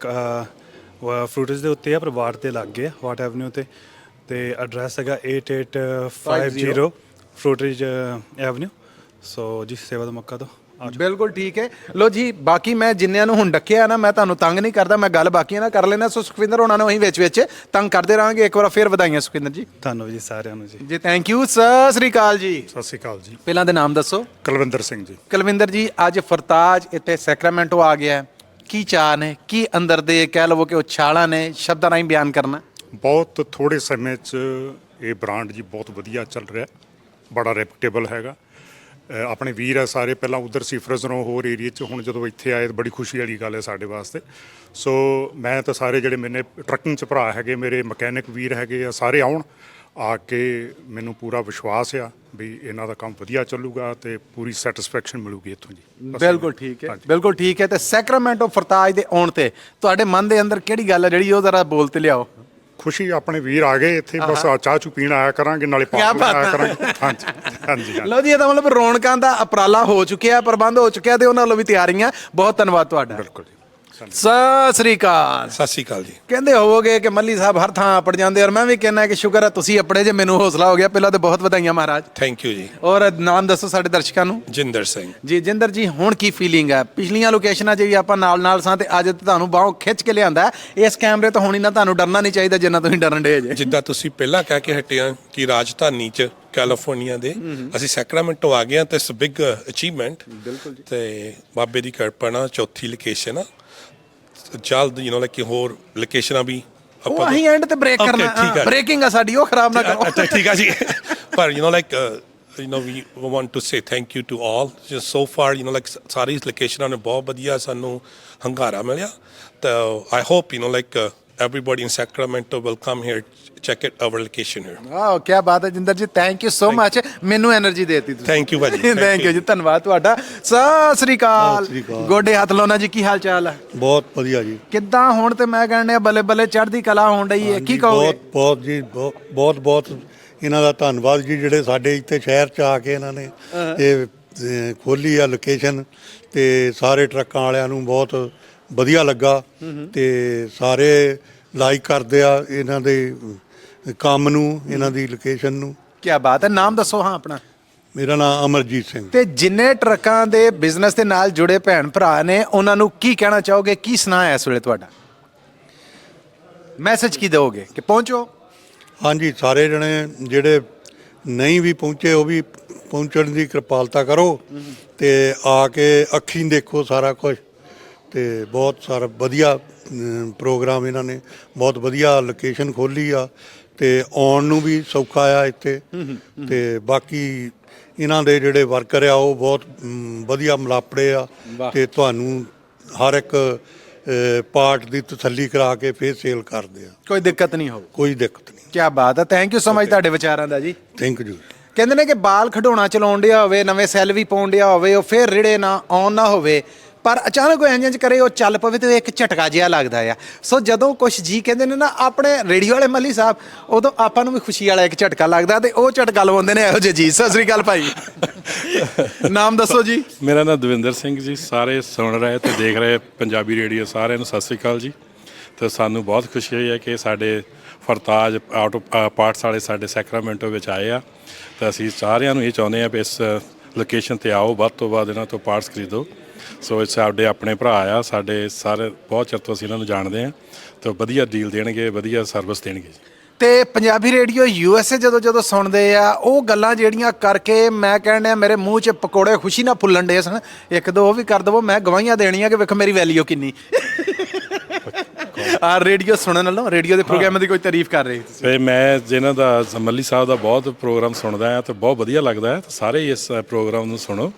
ਫਰੂਟਰੀਜ਼ ਦੇ ਉੱਤੇ ਆ ਪਰ ਵਾਟ ਦੇ ਲੱਗੇ ਆ ਵਾਟ ਐਵਨਿਊ ਤੇ। ਤੇ ਐਡਰੈਸ ਹੈਗਾ 8850 ਫਰੂਟਰੀਜ਼ ਐਵਨਿਊ ਸੋ ਜੀ ਸੇਵਾ ਦਾ ਮੌਕਾ ਜਾਓ। ਬਿਲਕੁਲ ਠੀਕ ਹੈ। ਲੋ ਜੀ ਬਾਕੀ ਮੈਂ ਜਿੰਨਿਆਂ ਨੂੰ ਹੁਣ ਡੱਕਿਆ ਨਾ ਮੈਂ ਤੁਹਾਨੂੰ ਤੰਗ ਨਹੀਂ ਕਰਦਾ ਮੈਂ ਗੱਲ ਬਾਕੀਆਂ ਨਾਲ ਕਰ ਲੈਣਾ ਸੋ ਸੁਖਵਿੰਦਰ ਹੋਣਾ ਨੂੰ ਅਸੀਂ ਵਿੱਚ ਵਿੱਚ ਤੰਗ ਕਰਦੇ ਰਹਾਂਗੇ। ਇੱਕ ਵਾਰ ਫੇਰ ਵਧਾਈਆਂ ਸੁਖਵਿੰਦਰ ਜੀ। ਵੀ ਜੀ ਸਾਰਿਆਂ ਨੂੰ ਜੀ। ਜੀ ਥੈਂਕ ਯੂ ਸਤਿ ਸ੍ਰੀ ਅਕਾਲ ਜੀ। ਸਤਿ ਸ਼੍ਰੀ ਅਕਾਲ ਜੀ। ਪਹਿਲਾਂ ਦੇ ਨਾਮ ਦੱਸੋ। ਕੁਲਵਿੰਦਰ ਸਿੰਘ ਜੀ। ਕੁਲਵਿੰਦਰ ਜੀ ਅੱਜ ਫਰਤਾਜ ਇੱਥੇ ਸੈਕਰਾਮੈਂਟੋ ਆ ਗਿਆ। ਕੀ ਚਾਹ ਨੇ? ਕੀ ਅੰਦਰ ਦੇ ਕਹਿ ਲਵੋ ਕਿ ਉਛਾਲਾਂ ਨੇ? ਸ਼ਬਦਾਂ ਰਾਹੀਂ ਬਿਆਨ ਕਰਨਾ। ਬਹੁਤ ਥੋੜੇ ਸਮੇਂ 'ਚ ਇਹ ਬ੍ਰਾਂਡ ਜੀ ਬਹੁਤ ਵਧੀਆ ਚੱਲ ਰਿਹਾ। ਬੜਾ ਰੈਪੂਟੇਬਲ ਹੈਗਾ। ਆਪਣੇ ਵੀਰ ਆ ਸਾਰੇ ਪਹਿਲਾਂ ਉਧਰ ਸੀ ਫਰਜ਼ਨੋਂ ਹੋਰ ਏਰੀਆ 'ਚ ਹੁਣ ਜਦੋਂ ਇੱਥੇ ਆਏ ਤਾਂ ਬੜੀ ਖੁਸ਼ੀ ਵਾਲੀ ਗੱਲ ਹੈ ਸਾਡੇ ਵਾਸਤੇ। ਸੋ ਮੈਂ ਤਾਂ ਸਾਰੇ ਜਿਹੜੇ ਮੈਨੇ ਟਰੱਕਿੰਗ 'ਚ ਭਰਾ ਹੈਗੇ ਮੇਰੇ ਮਕੈਨਿਕ ਵੀਰ ਹੈਗੇ ਆ ਸਾਰੇ ਆਉਣ ਆ ਕੇ ਮੈਨੂੰ ਪੂਰਾ ਵਿਸ਼ਵਾਸ ਆ ਵੀ ਇਹਨਾਂ ਦਾ ਕੰਮ ਵਧੀਆ ਚੱਲੂਗਾ ਤੇ ਪੂਰੀ ਸੈਟੀਸਫੈਕਸ਼ਨ ਮਿਲੂਗੀ ਇੱਥੋਂ ਜੀ। ਬਿਲਕੁਲ ਠੀਕ ਹੈ। ਬਿਲਕੁਲ ਠੀਕ ਹੈ ਤੇ ਸੈਕਰਾਮੈਂਟੋ ਫਰਤਾਜ ਦੇ ਆਉਣ ਤੇ ਤੁਹਾਡੇ ਮਨ ਦੇ ਅੰਦਰ ਕਿਹੜੀ ਗੱਲ ਹੈ ਜਿਹੜੀ ਉਹ ਜ਼ਰਾ ਬੋਲ ਤੇ ਲਿਆਓ। ਖੁਸ਼ੀ ਆਪਣੇ ਵੀਰ ਆ ਗਏ ਇੱਥੇ ਬਸ ਚਾਹ ਚੂ ਪੀਣ ਆਇਆ ਕਰਾਂਗੇ ਨਾਲੇ ਬਾਤ। ਆਇਆ। ਕਰਾਂਗੇ। ਹਾਂਜੀ ਹਾਂਜੀ। ਲਓ ਜੀ ਇਹਦਾ ਮਤਲਬ ਰੌਣਕਾਂ ਦਾ ਉਪਰਾਲਾ ਹੋ ਚੁੱਕਿਆ ਪ੍ਰਬੰਧ ਹੋ ਚੁੱਕਿਆ ਤੇ ਉਹਨਾਂ ਵੱਲੋਂ ਵੀ ਤਿਆਰੀਆਂ। ਬਹੁਤ ਧੰਨਵਾਦ ਤੁਹਾਡਾ। ਬਿਲਕੁਲ ਸਤਿ ਸ੍ਰੀ ਅਕਾਲ। ਸਤਿ ਸ਼੍ਰੀ ਅਕਾਲ ਜੀ। ਕਹਿੰਦੇ ਹੋਵੋਗੇ ਕਿ ਮੱਲੀ ਸਾਹਿਬ ਹਰ ਥਾਂ ਆਪੜ ਜਾਂਦੇ ਔਰ ਮੈਂ ਵੀ ਕਹਿੰਦਾ ਕਿ ਸ਼ੁਕਰ ਹੈ ਤੁਸੀਂ ਆਪਣੇ ਜੇ ਮੈਨੂੰ ਹੌਸਲਾ ਹੋ ਗਿਆ। ਪਹਿਲਾਂ ਤਾਂ ਬਹੁਤ ਵਧਾਈਆਂ ਮਹਾਰਾਜ। ਥੈਂਕ ਯੂ ਜੀ। ਔਰ ਨਾਮ ਦੱਸੋ ਸਾਡੇ ਦਰਸ਼ਕਾਂ ਨੂੰ। ਜਿੰਦਰ ਸਿੰਘ। ਜੀ ਜਿੰਦਰ ਜੀ ਹੁਣ ਕੀ ਫੀਲਿੰਗ ਹੈ ਪਿਛਲੀਆਂ ਲੋਕੇਸ਼ਨਾਂ 'ਚ ਵੀ ਆਪਾਂ ਨਾਲ ਨਾਲ ਸਾਂ ਤੇ ਅੱਜ ਤੁਹਾਨੂੰ ਬਾਹੋਂ ਖਿੱਚ ਕੇ ਲਿਆਂਦਾ। ਹੈ। ਇਸ ਕੈਮਰੇ ਤੋਂ ਹੁਣ ਨਾ ਤੁਹਾਨੂੰ ਡਰਨਾ ਨਹੀਂ ਚਾਹੀਦਾ ਜਿੰਨਾ ਤੁਸੀਂ ਡਰਨ ਡੇ ਜੇ। ਜਿੱਦਾਂ ਤੁਸੀਂ ਪਹਿਲਾਂ ਕਹਿ ਕੇ ਹਟੇ ਆ ਕਿ ਰਾਜਧਾਨੀ ਚ ਕੈਲੀਫੋਰਨੀਆ ਦੇ ਅਸੀਂ ਸੈਕਰਾਮੈਂਟੋ ਆ ਗਏ ਤੇ ਇਟਸ ਬਿਗ ਅਚੀਵਮੈਂਟ ਬਿਲਕੁਲ ਜੀ। ਤੇ ਬਾਬੇ ਦੀ ਕਿਰਪਾ ਨਾਲ ਚੌਥੀ ਲੋਕੇਸ਼ਨ ਆ। ਜਲਦ ਯੂ نو ਲਾਈਕ ਹੋਰ ਲੋਕੇਸ਼ਨਾਂ ਵੀ ਉਹ ਅਸੀਂ ਐਂਡ ਤੇ ਬ੍ਰੇਕ Okay, ਕਰਨਾ ਠੀਕ ਹੈ। ਬ੍ਰੇਕਿੰਗ ਆ ਸਾਡੀ ਉਹ ਖਰਾਬ ਨਾ ਕਰੋ ਅੱਛਾ ਠੀਕ ਆ ਜੀ ਪਰ you know like you know we want to say thank you to all just so far you know like ਸਾਰੀ ਲੋਕੇਸ਼ਨਾਂ ਨੇ ਬਹੁਤ ਵਧੀਆ ਸਾਨੂੰ ਹੰਗਾਰਾ ਮਿਲਿਆ ਤਾਂ I hope you know like everybody in Sacramento will come here, check it our location here. Wow ਕੀ ਬਾਤ ਹੈ ਜਿੰਦਰ ਜੀ ਥੈਂਕ ਯੂ ਸੋ ਮੱਚ ਮੈਨੂੰ ਐਨਰਜੀ ਦੇਤੀ ਤੁਸੀਂ। Thank you ਭਾਜੀ, thank ਥੈਂਕ you। ਜੀ ਧੰਨਵਾਦ ਤੁਹਾਡਾ। ਸਤਿ ਸ੍ਰੀ ਅਕਾਲ। ਸਤਿ ਸ੍ਰੀ ਅਕਾਲ। ਗੋਡੇ ਹੱਥ ਲਾਉਣਾ ਜੀ ਕੀ ਹਾਲ ਚਾਲ ਹੈ? ਬਹੁਤ ਵਧੀਆ ਜੀ। ਕਿੱਦਾਂ ਹੁਣ ਤੇ ਮੈਂ ਕਹਿਣ ਡਿਆ ਬੱਲੇ ਬੱਲੇ ਚੜ੍ਹਦੀ ਕਲਾ ਹੋਣ ਡਈ ਹੈ ਕੀ ਹਾਂਜੀ, ਕਹੋਗੇ? ਬਹੁਤ ਬਹੁਤ ਜੀ ਬਹੁਤ ਬਹੁਤ ਬਹੁਤ ਇਹਨਾਂ ਦਾ ਧੰਨਵਾਦ ਜੀ ਜਿਹੜੇ ਸਾਡੇ ਇੱਥੇ ਸ਼ਹਿਰ ਚ ਆ ਕੇ ਇਹਨਾਂ ਨੇ ਖੋਲੀ ਆ ਲੋਕੇਸ਼ਨ ਤੇ ਸਾਰੇ ਟਰੱਕਾਂ ਵਾਲਿਆਂ ਨੂੰ ਬਹੁਤ ਵਧੀਆ ਲੱਗਾ ਤੇ ਸਾਰੇ ਲਾਈਕ ਕਰਦੇ ਆ ਇਹਨਾਂ ਦੇ ਕੰਮ ਨੂੰ ਇਹਨਾਂ ਦੀ ਲੋਕੇਸ਼ਨ ਨੂੰ। ਕੀ ਬਾਤ ਹੈ ਨਾਮ ਦੱਸੋ ਹਾਂ ਆਪਣਾ। ਮੇਰਾ ਨਾਮ ਅਮਰਜੀਤ ਸਿੰਘ। ਤੇ ਜਿੰਨੇ ਟਰੱਕਾਂ ਦੇ ਬਿਜ਼ਨਸ ਦੇ ਨਾਲ ਜੁੜੇ ਭੈਣ ਭਰਾ ਨੇ ਉਹਨਾਂ ਨੂੰ ਕੀ ਕਹਿਣਾ ਚਾਹੋਗੇ ਕੀ ਸੁਣਾ ਹੈ ਇਸ ਵੇਲੇ ਤੁਹਾਡਾ? ਮੈਸੇਜ ਕੀ ਦਿਓਗੇ ਕਿ ਪਹੁੰਚੋ? ਹਾਂਜੀ ਸਾਰੇ ਜਣੇ ਜਿਹੜੇ ਨਹੀਂ ਵੀ ਪਹੁੰਚੇ ਉਹ ਵੀ ਪਹੁੰਚਣ ਦੀ ਕਿਰਪਾਲਤਾ ਕਰੋ ਤੇ ਆ ਕੇ ਅੱਖੀਂ ਦੇਖੋ ਸਾਰਾ ਕੁਝ ਤੇ ਬਹੁਤ ਸਾਰਾ ਵਧੀਆ ਪ੍ਰੋਗਰਾਮ ਇਹਨਾਂ ਨੇ ਬਹੁਤ ਵਧੀਆ ਲੋਕੇਸ਼ਨ ਖੋਲੀ ਆ ਤੇ ਆਉਣ ਨੂੰ ਵੀ ਸੌਖਾ ਆ ਇੱਥੇ। ਤੇ ਬਾਕੀ ਇਹਨਾਂ ਦੇ ਜਿਹੜੇ ਵਰਕਰ ਆ ਉਹ ਬਹੁਤ ਵਧੀਆ ਮਲਾਪੜੇ ਆ ਤੇ ਤੁਹਾਨੂੰ ਹਰ ਇੱਕ ਪਾਰਟ ਦੀ ਤਸੱਲੀ ਕਰਾ ਕੇ ਫੇਰ ਸੇਲ ਕਰਦੇ ਆ। ਕੋਈ ਦਿੱਕਤ ਨਹੀਂ ਹੋ ਕੋਈ ਦਿੱਕਤ ਨਹੀਂ। ਕੀ ਬਾਤ ਹੈ ਥੈਂਕ ਯੂ ਸੋ ਮਚ ਤੁਹਾਡੇ ਵਿਚਾਰਾਂ ਦਾ ਜੀ। ਥੈਂਕ ਯੂ ਕਹਿੰਦੇ ਨੇ ਕਿ ਬਾਲ ਖਡਾਉਣਾ ਚਲਾਉਣ ਡਿਆ ਹੋਵੇ ਨਵੇਂ ਸੈੱਲ ਵੀ ਪਾਉਣ ਡਿਆ ਹੋਵੇ ਉਹ ਫੇਰ ਰਿੜੇ ਨਾ ਆਨ ਨਾ ਹੋਵੇ। ਪਰ ਅਚਾਨਕ ਉਹ ਇੰਜ ਕਰੇ ਉਹ ਚੱਲ ਪਵੇ ਤੇ ਇੱਕ ਝਟਕਾ ਜਿਹਾ ਲੱਗਦਾ ਆ। ਸੋ ਜਦੋਂ ਕੁਝ ਜੀ ਕਹਿੰਦੇ ਨੇ ਨਾ ਆਪਣੇ ਰੇਡੀਓ ਵਾਲੇ ਮੱਲੀ ਸਾਹਿਬ ਉਦੋਂ ਆਪਾਂ ਨੂੰ ਵੀ ਖੁਸ਼ੀ ਵਾਲਾ ਇੱਕ ਝਟਕਾ ਲੱਗਦਾ ਤੇ ਉਹ ਝਟਕਾ ਲਵਾਉਂਦੇ ਨੇ ਇਹੋ ਜਿਹੇ ਜੀ। ਸਤਿ ਸ੍ਰੀ ਅਕਾਲ ਭਾਈ। ਨਾਮ ਦੱਸੋ ਜੀ। ਮੇਰਾ ਨਾਮ ਦਵਿੰਦਰ ਸਿੰਘ ਜੀ। ਸਾਰੇ ਸੁਣ ਰਹੇ ਤੇ ਦੇਖ ਰਹੇ ਪੰਜਾਬੀ ਰੇਡੀਓ ਸਾਰਿਆਂ ਨੂੰ। ਸਤਿ ਸ੍ਰੀ ਅਕਾਲ ਜੀ। ਤੇ ਸਾਨੂੰ ਬਹੁਤ ਖੁਸ਼ੀ ਹੋਈ ਹੈ ਕਿ ਸਾਡੇ ਫਰਤਾਜ ਆਟੋ ਪਾਰਟਸ ਵਾਲੇ ਸਾਡੇ ਸੈਕਰਾਮੈਂਟੋ ਵਿੱਚ ਆਏ ਆ। ਤੇ ਅਸੀਂ ਸਾਰਿਆਂ ਨੂੰ ਇਹ ਚਾਹੁੰਦੇ ਆ ਵੀ ਇਸ ਲੋਕੇਸ਼ਨ ਤੇ ਆਓ। ਵੱਧ ਤੋਂ ਵੱਧ ਇਹਨਾਂ ਤੋਂ ਪਾਰਟਸ ਖਰੀਦੋ। ਸੋ ਇਹ ਸਾਡੇ ਆਪਣੇ ਭਰਾ ਆ ਸਾਡੇ ਸਾਰੇ ਬਹੁਤ ਚਿਰ ਤੋਂ ਅਸੀਂ ਇਹਨਾਂ ਨੂੰ ਜਾਣਦੇ ਆ ਤੇ ਵਧੀਆ ਡੀਲ ਦੇਣਗੇ ਵਧੀਆ ਸਰਵਿਸ ਦੇਣਗੇ ਜੀ। ਤੇ ਪੰਜਾਬੀ ਰੇਡੀਓ ਯੂਐਸਏ ਜਦੋਂ ਜਦੋਂ ਸੁਣਦੇ ਆ ਉਹ ਗੱਲਾਂ ਜਿਹੜੀਆਂ ਕਰਕੇ ਮੈਂ ਕਹਿੰਦਾ ਮੇਰੇ ਮੂੰਹ 'ਚ ਪਕੌੜੇ ਖੁਸ਼ੀ ਨਾਲ ਫੁੱਲਣ ਡੇ ਸਨ। ਇੱਕ ਦੋ ਉਹ ਵੀ ਕਰ ਦਵੋ ਮੈਂ ਗਵਾਹੀਆਂ ਦੇਣੀਆਂ ਕਿ ਵੇਖੋ ਮੇਰੀ ਵੈਲਿਊ ਕਿੰਨੀ। ਆ ਰੇਡੀਓ ਸੁਣਨ ਨਾਲੋਂ ਰੇਡੀਓ ਦੇ ਪ੍ਰੋਗਰਾਮਾਂ ਦੀ ਕੋਈ ਤਾਰੀਫ ਕਰ ਰਹੇ ਸੀ ਤੇ ਮੈਂ ਜਿਹਨਾਂ ਦਾ ਮੱਲੀ ਸਾਹਿਬ ਦਾ ਬਹੁਤ ਪ੍ਰੋਗਰਾਮ ਸੁਣਦਾ ਆ ਤੇ ਬਹੁਤ ਵਧੀਆ ਲੱਗਦਾ ਹੈ ਸਾਰੇ ਇਸ ਪ੍ਰੋਗਰਾਮ ਨੂੰ ਸੁਣੋ।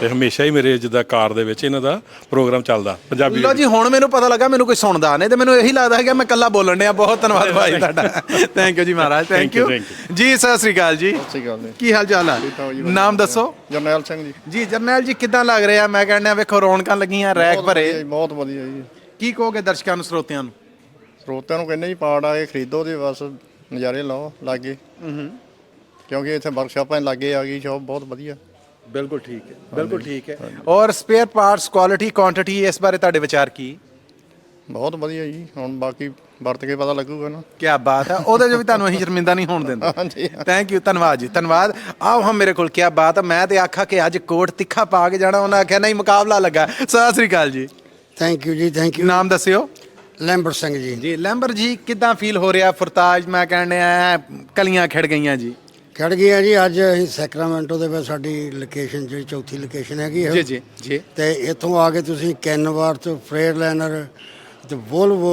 ਤੇ ਹਮੇਸ਼ਾ ਹੀ ਮੇਰੇ ਜਿੱਦਾਂ ਕਾਰ ਦੇ ਵਿੱਚ ਇਹਨਾਂ ਦਾ ਪ੍ਰੋਗਰਾਮ ਚੱਲਦਾ ਪੰਜਾਬੀ ਲੋ ਜੀ ਹੁਣ ਮੈਨੂੰ ਪਤਾ ਲੱਗਾ ਮੈਨੂੰ ਕੋਈ ਸੁਣਦਾ ਨਹੀਂ ਤੇ ਮੈਨੂੰ ਇਹੀ ਲੱਗਦਾ ਹੈ ਕਿ ਮੈਂ ਇਕੱਲਾ ਬੋਲਣ ਡਿਆ। ਬਹੁਤ ਧੰਨਵਾਦ ਭਾਈ ਤੁਹਾਡਾ। ਥੈਂਕ ਯੂ ਜੀ ਮਹਾਰਾਜ ਥੈਂਕ ਯੂ ਜੀ ਸਤਿ ਸ੍ਰੀ ਅਕਾਲ ਜੀ। ਸਹੀ ਗੱਲ ਹੈ ਕੀ ਹਾਲ ਚਾਲ ਹੈ ਨਾਮ ਦੱਸੋ। ਜਰਨੈਲ ਸਿੰਘ ਜੀ। ਜੀ ਜਰਨੈਲ ਜੀ ਕਿੱਦਾਂ ਲੱਗ ਰਿਹਾ? ਮੈਂ ਕਹਿੰਦਾ ਵੇਖੋ ਰੌਣਕਾਂ ਲੱਗੀਆਂ ਰੈਕ ਭਰੇ। ਬਹੁਤ ਵਧੀਆ ਜੀ। ਕੀ ਕਹੋਗੇ ਦਰਸ਼ਕਾਂ ਨੂੰ ਸਰੋਤਿਆਂ ਨੂੰ? ਸਰੋਤਿਆਂ ਨੂੰ ਕਹਿੰਦੇ ਜੀ ਪਾੜ ਆ ਕੇ ਖਰੀਦੋ ਤੇ ਬਸ ਨਜ਼ਾਰੇ ਲਓ ਲਾਗੇ। ਕਿਉਂਕਿ ਇੱਥੇ ਵਰਕਸ਼ਾਪਾਂ ਲਾਗੇ ਆ ਗਈ ਸ਼ਾਪ ਬਹੁਤ ਵਧੀਆ। ਬਿਲਕੁਲ ਠੀਕ ਹੈ ਬਿਲਕੁਲ ਠੀਕ ਹੈ। ਔਰ ਸਪੇਅਰ ਪਾਰਟਸ ਕੁਆਲਿਟੀ ਕੁਆਂਟੀਟੀ ਇਸ ਬਾਰੇ ਤੁਹਾਡੇ ਵਿਚਾਰ ਕੀ? ਬਹੁਤ ਵਧੀਆ ਜੀ ਹੁਣ ਬਾਕੀ ਵਰਤ ਕੇ ਪਤਾ ਲੱਗੂਗਾ ਨਾ। ਕੀ ਬਾਤ ਹੈ ਉਹਦੇ ਜੋ ਵੀ ਤੁਹਾਨੂੰ ਅਸੀਂ ਸ਼ਰਮਿੰਦਾ ਨਹੀਂ ਹੋਣ ਦਿੰਦੇ। ਹਾਂਜੀ। ਥੈਂਕ ਯੂ ਧੰਨਵਾਦ ਜੀ ਧੰਨਵਾਦ। ਆਓ ਹਮ ਮੇਰੇ ਕੋਲ ਕੀ ਬਾਤ ਹੈ ਮੈਂ ਤੇ ਆਖਾ ਕਿ ਅੱਜ ਕੋਟ ਤਿੱਖਾ ਪਾ ਕੇ ਜਾਣਾ ਉਹਨਾਂ ਆਖਿਆ ਨਹੀਂ ਮੁਕਾਬਲਾ ਲੱਗਾ। ਸਤਿ ਸ੍ਰੀ ਅਕਾਲ ਜੀ। ਥੈਂਕ ਯੂ ਜੀ ਥੈਂਕ ਯੂ ਨਾਮ ਦੱਸਿਓ। ਲੈਂਬਰ ਸਿੰਘ ਜੀ। ਜੀ ਲੈਂਬਰ ਜੀ ਕਿਦਾਂ ਫੀਲ ਹੋ ਰਿਹਾ ਫੁਰਤਾਜ? ਮੈਂ ਕਹਿੰਦੇ ਆ ਕਲੀਆਂ ਖਿੜ ਗਈਆਂ ਜੀ। ਖੜ ਗਿਆ ਜੀ ਅੱਜ ਅਸੀਂ ਸੈਕਰਾਮੈਂਟੋ ਦੇ ਵਿੱਚ ਸਾਡੀ ਲੋਕੇਸ਼ਨ ਜਿਹੜੀ ਚੌਥੀ ਲੋਕੇਸ਼ਨ ਹੈਗੀ ਹੈ ਜੀ ਜੀ ਜੀ। ਤੇ ਇੱਥੋਂ ਆ ਕੇ ਤੁਸੀਂ ਕੈਨਵਾਰਥ ਫਰੇਡਲਾਈਨਰ ਤੇ ਵੋਲਵੋ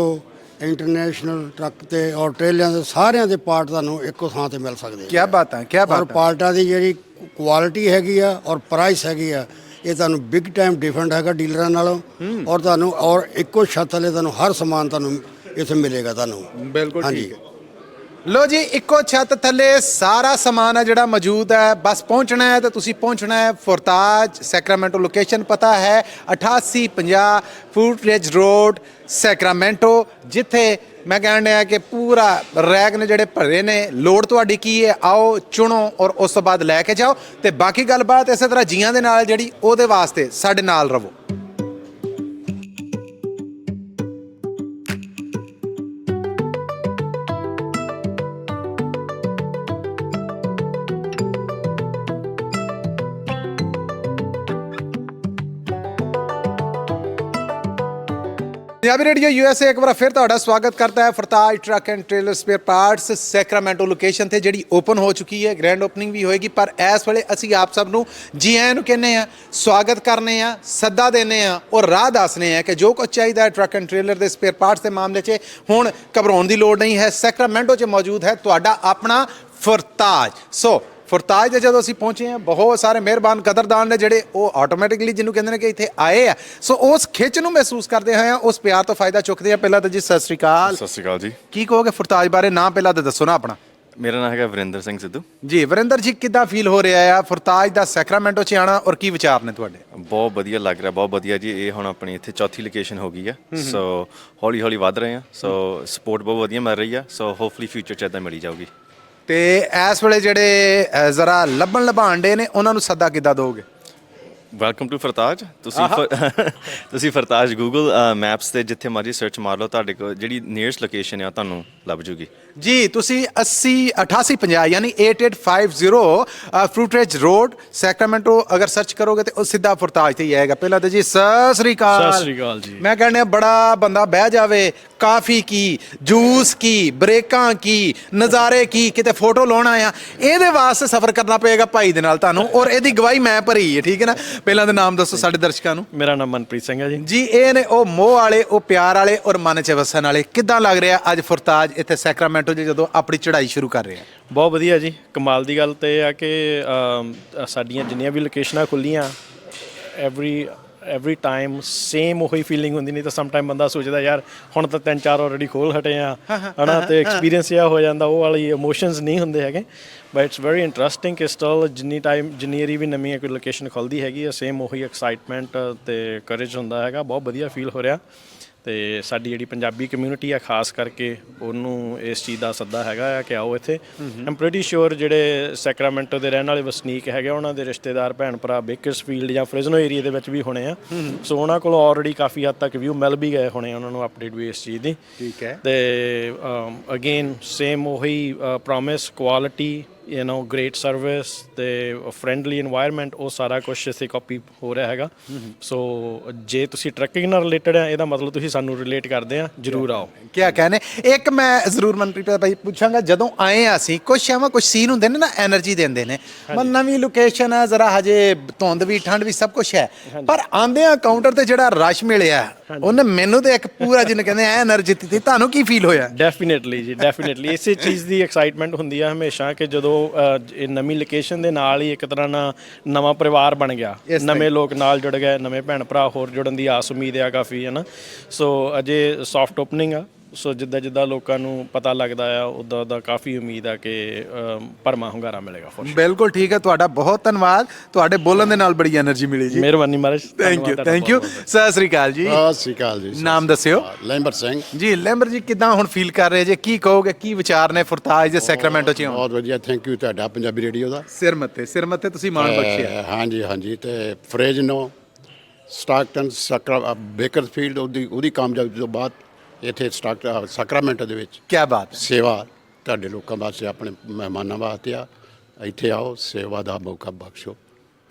ਇੰਟਰਨੈਸ਼ਨਲ ਟਰੱਕ ਤੇ ਆਸਟ੍ਰੇਲੀਆ ਦੇ ਸਾਰਿਆਂ ਦੇ ਪਾਰਟ ਤੁਹਾਨੂੰ ਇੱਕੋ ਥਾਂ ਤੇ ਮਿਲ ਸਕਦੇ ਆ। ਕੀ ਬਾਤ ਹੈ ਕੀ ਔਰ ਬਾਤ ਹੈ ਪਾਰਟਾਂ ਦੀ ਜਿਹੜੀ ਕੁਆਲਿਟੀ ਹੈਗੀ ਆ ਔਰ ਪ੍ਰਾਈਸ ਹੈਗੀ ਆ ਇਹ ਤੁਹਾਨੂੰ ਬਿਗ ਟਾਈਮ ਡਿਫਰੈਂਟ ਹੈਗਾ ਡੀਲਰਾਂ ਨਾਲੋਂ। ਔਰ ਤੁਹਾਨੂੰ ਔਰ ਇੱਕੋ ਛੱਤ ਥੱਲੇ ਤੁਹਾਨੂੰ ਹਰ ਸਮਾਨ ਤੁਹਾਨੂੰ ਇੱਥੇ ਮਿਲੇਗਾ ਤੁਹਾਨੂੰ। ਬਿਲਕੁਲ ਠੀਕ ਹੈ। ਲੋ ਜੀ, ਇੱਕੋ ਛੱਤ ਥੱਲੇ ਸਾਰਾ ਸਮਾਨ ਹੈ ਜਿਹੜਾ ਮੌਜੂਦ ਹੈ। ਬਸ ਪਹੁੰਚਣਾ ਹੈ ਤੇ ਤੁਸੀਂ ਪਹੁੰਚਣਾ ਹੈ ਫੁਰਤਾਜ, ਸੈਕਰਾਮੈਂਟੋ ਲੋਕੇਸ਼ਨ ਪਤਾ ਹੈ। 8850 ਫੂਟ ਰਿਜ ਰੋਡ, ਸੈਕਰਾਮੈਂਟੋ, ਜਿੱਥੇ ਮੈਂ ਕਹਿਣ ਡਿਆ ਕਿ ਪੂਰਾ ਰੈਗ ਨੇ ਜਿਹੜੇ ਭਰੇ ਨੇ, ਲੋੜ ਤੁਹਾਡੀ ਕੀ ਹੈ? ਆਓ, ਚੁਣੋ ਔਰ ਉਸ ਤੋਂ ਬਾਅਦ ਲੈ ਕੇ ਜਾਓ ਤੇ ਬਾਕੀ ਗੱਲਬਾਤ ਇਸੇ ਤਰ੍ਹਾਂ ਜੀਆਂ ਦੇ ਨਾਲ ਜਿਹੜੀ ਉਹਦੇ ਵਾਸਤੇ ਸਾਡੇ ਨਾਲ ਰਹੋ ਪੰਜਾਬੀ ਰੇਡੀਓ ਯੂਐਸਏ ਇੱਕ ਵਾਰ ਫਿਰ ਤੁਹਾਡਾ ਸਵਾਗਤ ਕਰਦਾ ਹੈ। ਫਰਤਾਜ truck and trailer spare parts Sacramento location ਤੇ ਜਿਹੜੀ ਓਪਨ ਹੋ ਚੁੱਕੀ ਹੈ। ਗ੍ਰੈਂਡ ਓਪਨਿੰਗ ਵੀ ਹੋਏਗੀ, ਪਰ ਇਸ ਵੇਲੇ ਅਸੀਂ ਆਪ ਸਭ ਨੂੰ ਜੀ ਆਇਆਂ ਨੂੰ ਕਹਿੰਦੇ ਆ ਸਵਾਗਤ ਕਰਨੇ ਆ ਸੱਦਾ ਦੇਨੇ ਆ ਔਰ ਰਾਹ ਦੱਸਨੇ ਆ ਕਿ ਜੋ ਕੁਝ ਚਾਹੀਦਾ ਹੈ ਟਰੱਕ ਐਂਡ ਟ੍ਰੇਲਰ ਦੇ ਸਪੇਅਰ ਪਾਰਟਸ ਦੇ ਮਾਮਲੇ 'ਚ ਹੁਣ ਘਬਰਾਉਣ ਦੀ ਲੋੜ ਨਹੀਂ ਹੈ। ਸੈਕਰਾਮੈਂਟੋ 'ਚ ਮੌਜੂਦ ਹੈ ਤੁਹਾਡਾ ਆਪਣਾ ਫਰਤਾਜ ਸੋ ਫੁਰਤਾਜ ਦੇ ਜਦੋਂ ਅਸੀਂ ਪਹੁੰਚੇ ਹਾਂ ਬਹੁਤ ਸਾਰੇ ਮਿਹਰਬਾਨ ਕਦਰਦਾਨ ਨੇ ਜਿਹੜੇ ਉਹ ਆਟੋਮੈਟਿਕਲੀ ਜਿਹਨੂੰ ਕਹਿੰਦੇ ਨੇ ਕਿ ਇੱਥੇ ਆਏ ਆ। ਸੋ ਉਸ ਖਿੱਚ ਨੂੰ ਮਹਿਸੂਸ ਕਰਦੇ ਹੋਏ ਆ ਉਸ ਪਿਆਰ ਤੋਂ ਫਾਇਦਾ ਚੁੱਕਦੇ ਆ ਪਹਿਲਾਂ ਤਾਂ ਜੀ ਸਤਿ ਸ੍ਰੀ ਅਕਾਲ। ਸਤਿ ਸ਼੍ਰੀ ਅਕਾਲ ਜੀ। ਕੀ ਕਹੋਗੇ ਫੁਰਤਾਜ ਬਾਰੇ? ਨਾਮ ਪਹਿਲਾਂ ਤਾਂ ਦੱਸੋ ਨਾ ਆਪਣਾ। ਮੇਰਾ ਨਾਮ ਹੈਗਾ ਵਰਿੰਦਰ ਸਿੰਘ ਸਿੱਧੂ। ਜੀ ਵਰਿੰਦਰ ਜੀ ਕਿੱਦਾਂ ਫੀਲ ਹੋ ਰਿਹਾ ਆ? ਫੁਰਤਾਜ ਦਾ ਸੈਕਰਾਮੈਂਟੋ ਚ ਆਣਾ ਔਰ ਕੀ ਵਿਚਾਰ ਨੇ ਤੁਹਾਡੇ? ਬਹੁਤ ਵਧੀਆ ਲੱਗ ਰਿਹਾ ਬਹੁਤ ਵਧੀਆ ਜੀ। ਇਹ ਹੁਣ ਆਪਣੀ ਇੱਥੇ ਚੌਥੀ ਲੋਕੇਸ਼ਨ ਹੋ ਗਈ ਹੈ ਸੋ ਹੌਲੀ ਹੌਲੀ ਵੱਧ ਰਹੇ ਆ ਸੋ ਸਪੋਰਟ ਬਹੁਤ ਵਧੀਆ ਮਿਲ ਰਹੀ ਆ। ਸੋ ਹੋਪਫੁਲੀ ਫਿਊਚਰ ਚ ਇਦਾਂ ਮਿਲੀ ਜਾਊਗੀ। ਤੇ ਇਸ ਵੇਲੇ ਜਿਹੜੇ ਜ਼ਰਾ ਲੱਭਣ ਲਭਾਣ ਡੇ ਨੇ ਉਹਨਾਂ ਨੂੰ ਸੱਦਾ ਕਿੱਦਾਂ ਦੋਗੇ? ਵੈਲਕਮ ਟੂ ਫਰਤਾਜ ਤੁਸੀਂ ਤੁਸੀਂ ਫਰਤਾਜ ਗੂਗਲ ਮੈਪਸ ਤੇ ਜਿੱਥੇ ਮਰਜ਼ੀ ਸਰਚ ਮਾਰ ਲਓ ਤੁਹਾਡੇ ਕੋਲ ਜਿਹੜੀ ਨੀਅਰਸਟ ਲੋਕੇਸ਼ਨ ਆ ਤੁਹਾਨੂੰ ਲੱਭ ਜੂਗੀ। ਜੀ ਤੁਸੀਂ 80 8850 ਯਾਨੀ 8850 ਫਰੂਟਰੇਜ ਰੋਡ ਸੈਕਰਾਮੈਂਟੋ ਅਗਰ ਸਰਚ ਕਰੋਗੇ ਤੇ ਉਹ ਸਿੱਧਾ ਫੁਰਤਾਜ ਤੇ ਹੀ ਆਏਗਾ। ਪਹਿਲਾਂ ਤਾਂ ਜੀ ਸਤਿ ਸ੍ਰੀ ਅਕਾਲ। ਸਤਿ ਸ੍ਰੀ ਅਕਾਲ ਜੀ। ਮੈਂ ਕਹਿੰਦਾ ਬੜਾ ਬੰਦਾ ਬਹਿ ਜਾਵੇ ਕਾਫੀ ਕੀ ਜੂਸ ਕੀ ਬ੍ਰੇਕਾਂ ਕੀ ਨਜ਼ਾਰੇ ਕੀ ਕਿਤੇ ਫੋਟੋ ਲਾਉਣਾ ਆ ਇਹਦੇ ਵਾਸਤੇ ਸਫ਼ਰ ਕਰਨਾ ਪਏਗਾ ਭਾਈ ਦੇ ਨਾਲ ਤੁਹਾਨੂੰ ਔਰ ਇਹਦੀ ਗਵਾਹੀ ਮੈਂ ਭਰੀ ਹੈ ਠੀਕ ਹੈ ਨਾ? ਪਹਿਲਾਂ ਤਾਂ ਨਾਮ ਦੱਸੋ ਸਾਡੇ ਦਰਸ਼ਕਾਂ ਨੂੰ। ਮੇਰਾ ਨਾਮ ਮਨਪ੍ਰੀਤ ਸਿੰਘ ਹੈ ਜੀ। ਜੀ ਇਹ ਨੇ ਉਹ ਮੋਹ ਵਾਲੇ ਉਹ ਪਿਆਰ ਵਾਲੇ ਔਰ ਮਨ ਚ ਵਸਣ ਵਾਲੇ। ਕਿੱਦਾਂ ਲੱਗ ਰਿਹਾ ਅੱਜ ਫੁਰਤਾਜ ਇੱਥੇ ਸੈਕਰਾਮੈਂਟੋ 'ਚ ਜਦੋਂ ਆਪਣੀ ਚੜ੍ਹਾਈ ਸ਼ੁਰੂ ਕਰ ਰਿਹਾ ਬਹੁਤ ਵਧੀਆ ਜੀ ਕਮਾਲ ਦੀ ਗੱਲ ਤੇ ਇਹ ਆ ਕਿ ਅਮ, ਸਾਡੀਆਂ ਜਿੰਨੀਆਂ ਵੀ ਲੋਕੇਸ਼ਨਾਂ ਖੁੱਲੀਆਂ ਐਵਰੀ ਐਵਰੀ ਟਾਈਮ ਸੇਮ ਉਹੀ ਫੀਲਿੰਗ ਹੁੰਦੀ ਨਹੀਂ ਤਾਂ ਸਮ ਟਾਈਮ ਬੰਦਾ ਸੋਚਦਾ ਯਾਰ ਹੁਣ ਤਾਂ ਤਿੰਨ ਚਾਰ ਆਲਰੇਡੀ ਖੋਲ ਹਟੇ ਆ ਹਨਾ ਤੇ ਐਕਸਪੀਰੀਅੰਸ ਇਹ ਹੋ ਜਾਂਦਾ ਉਹ ਵਾਲੀ ਇਮੋਸ਼ਨਸ ਨਹੀਂ ਹੁੰਦੇ ਹੈਗੇ ਬਟ ਇਟਸ ਵੈਰੀ ਇੰਟਰਸਟਿੰਗ ਕਿ ਸਟਲ ਜਿੰਨੀ ਟਾਈਮ ਜਿੰਨੀ ਵਾਰੀ ਵੀ ਨਵੀਂ ਕੋਈ ਲੋਕੇਸ਼ਨ ਖੁੱਲਦੀ ਹੈਗੀ ਆ ਸੇਮ ਉਹੀ ਐਕਸਾਈਟਮੈਂਟ ਤੇ ਕਰੇਜ ਹੁੰਦਾ ਹੈਗਾ ਬਹੁਤ ਵਧੀਆ ਫੀਲ ਹੋ ਰਿਹਾ। ਤੇ ਸਾਡੀ ਜਿਹੜੀ ਪੰਜਾਬੀ ਕਮਿਊਨਿਟੀ ਆ ਖਾਸ ਕਰਕੇ ਉਹਨੂੰ ਇਸ ਚੀਜ਼ ਦਾ ਸੱਦਾ ਹੈਗਾ ਆ ਕਿ ਆਓ ਇੱਥੇ। ਆਮ ਪ੍ਰੀਟੀ ਸ਼ੋਰ ਜਿਹੜੇ ਸੈਕਰਾਮੈਂਟੋ ਦੇ ਰਹਿਣ ਵਾਲੇ ਵਸਨੀਕ ਹੈਗੇ ਉਹਨਾਂ ਦੇ ਰਿਸ਼ਤੇਦਾਰ ਭੈਣ ਭਰਾ ਬੇਕਰਸਫੀਲਡ ਜਾਂ ਫ੍ਰੈਜ਼ਨੋ ਏਰੀਆ ਦੇ ਵਿੱਚ ਵੀ ਹੋਣੇ ਆ। ਸੋ ਉਹਨਾਂ ਕੋਲ ਆਲਰੇਡੀ ਕਾਫੀ ਹੱਦ ਤੱਕ ਵਿਊ ਮਿਲ ਵੀ ਗਏ ਹੋਣੇ ਉਹਨਾਂ ਨੂੰ ਅਪਡੇਟ ਵੀ ਇਸ ਚੀਜ਼ ਦੀ। ਠੀਕ ਹੈ। ਤੇ ਅਗੇਨ ਸੇਮ ਉਹੀ promise quality you know great service ਤੇ ਫ੍ਰੈਂਡਲੀ এনवायरमेंट ਉਹ ਸਾਰਾ ਕੁਝ ਇਸੇ ਕਾਪੀ ਹੋ ਰਿਹਾ ਹੈਗਾ। ਸੋ ਜੇ ਤੁਸੀਂ ਟਰੈਕਿੰਗ ਨਾਲ ਰਿਲੇਟਡ ਹੈ ਇਹਦਾ ਮਤਲਬ ਤੁਸੀਂ ਸਾਨੂੰ ਰਿਲੇਟ ਕਰਦੇ ਆ ਜਰੂਰ ਆਓ। ਕੀ ਕਹਨੇ ਇੱਕ ਮੈਂ ਜ਼ਰੂਰ ਮਨਪ੍ਰੀਤ ਭਾਈ ਪੁੱਛਾਂਗਾ ਜਦੋਂ ਆਏ ਆ ਅਸੀਂ ਕੁਝ ਸ਼ਾਮਾਂ ਕੁਝ ਸੀਨ ਹੁੰਦੇ ਨੇ ਨਾ એનર્ਜੀ ਦਿੰਦੇ ਨੇ। ਮਨ ਨਵੀਂ ਲੋਕੇਸ਼ਨ ਆ ਜ਼ਰਾ ਹਜੇ ਧੁੰਦ ਵੀ ਠੰਡ ਵੀ ਸਭ ਕੁਝ ਹੈ। ਪਰ ਆਂਦੇ ਆ ਕਾਊਂਟਰ ਤੇ ਜਿਹੜਾ ਰਸ਼ ਮਿਲਿਆ ਉਹਨੇ ਮੈਨੂੰ ਤੇ ਇੱਕ ਪੂਰਾ ਜਿਨ ਕਹਿੰਦੇ ਐ એનર્ਜੀ ਦਿੱਤੀ। ਤੁਹਾਨੂੰ ਕੀ ਫੀਲ ਹੋਇਆ? ਡੈਫੀਨਿਟਲੀ ਜੀ ਡੈਫੀਨਿਟਲੀ ਇਸੇ ਚੀਜ਼ ਦੀ ਐਕਸਾਈਟਮੈਂਟ ਹੁੰਦੀ ਆ ਹਮੇਸ਼ਾ ਕਿ ਜਦੋਂ ਇਹ ਨਵੀਂ ਲੋਕੇਸ਼ਨ ਦੇ ਨਾਲ ਹੀ ਇੱਕ ਤਰ੍ਹਾਂ ਨਾਲ ਨਵਾਂ ਪਰਿਵਾਰ ਬਣ ਗਿਆ। ਨਵੇਂ ਲੋਕ ਨਾਲ ਜੁੜ ਗਏ ਨਵੇਂ ਭੈਣ ਭਰਾ ਹੋਰ ਜੁੜਨ ਦੀ ਆਸ ਉਮੀਦ ਆ ਕਾਫੀ ਹੈ ਨਾ? ਸੋ ਅਜੇ ਸੌਫਟ ਓਪਨਿੰਗ ਆ। ਸੋ ਜਿੱਦਾਂ ਜਿੱਦਾਂ ਲੋਕਾਂ ਨੂੰ ਪਤਾ ਲੱਗਦਾ ਆ ਉਦਾਂ ਉਦਾਂ ਕਾਫੀ ਉਮੀਦ ਆ ਕਿ ਅਮ, ਭਰਮਾ ਹੁੰਗਾਰਾ ਮਿਲੇਗਾ ਫੋਰ ਬਿਲਕੁਲ ਠੀਕ ਹੈ ਤੁਹਾਡਾ ਬਹੁਤ ਧੰਨਵਾਦ। ਤੁਹਾਡੇ ਬੋਲਣ ਦੇ ਨਾਲ ਬੜੀ એનર્ਜੀ ਮਿਲੀ ਜੀ। ਮਿਹਰਬਾਨੀ ਮਹਾਰਾਜ ਥੈਂਕ ਯੂ ਥੈਂਕ ਯੂ ਸਤਿ ਸ੍ਰੀ ਅਕਾਲ ਜੀ। ਸਤਿ ਸ਼੍ਰੀ ਅਕਾਲ ਜੀ ਨਾਮ ਦੱਸਿਓ। ਲੈਂਬਰ ਸਿੰਘ। ਜੀ ਲੈਂਬਰ ਜੀ ਕਿਦਾਂ ਹੁਣ ਫੀਲ ਕਰ ਰਹੇ ਜੇ? ਕੀ ਕਹੋਗੇ ਕੀ ਵਿਚਾਰ ਨੇ ਫੁਰਤਾਜ ਦੇ ਸੈਕਰਾਮੈਂਟੋ ਚ ਬਹੁਤ ਵਧੀਆ ਥੈਂਕ ਯੂ ਤੁਹਾਡਾ ਪੰਜਾਬੀ ਰੇਡੀਓ ਦਾ। ਸਿਰ ਮੱਤੇ ਸਿਰ ਮੱਤੇ ਤੁਸੀਂ ਮਾਣ ਬਖਸ਼ਿਆ। ਅਹ, ਹਾਂਜੀ ਹਾਂਜੀ ਤੇ ਫਰੇਜਨੋ ਸਟਾਕਟਨ ਸਕਰਾ ਬੇਕਰਫੀਲਡ ਉਹਦੀ ਉਹਦੀ ਕਾਮਯਾਬੀ ਤੋਂ ਬਾਅਦ ਇੱਥੇ ਸਟਾਕ ਸੈਕਰਾਮੈਂਟੋ ਦੇ ਵਿੱਚ। ਕੀ ਬਾਤ ਹੈ। ਸੇਵਾ ਤੁਹਾਡੇ ਲੋਕਾਂ ਵਾਸਤੇ ਆਪਣੇ ਮਹਿਮਾਨਾਂ ਵਾਸਤੇ ਆ। ਇੱਥੇ ਆਓ ਸੇਵਾ ਦਾ ਮੌਕਾ ਬਖਸ਼ੋ।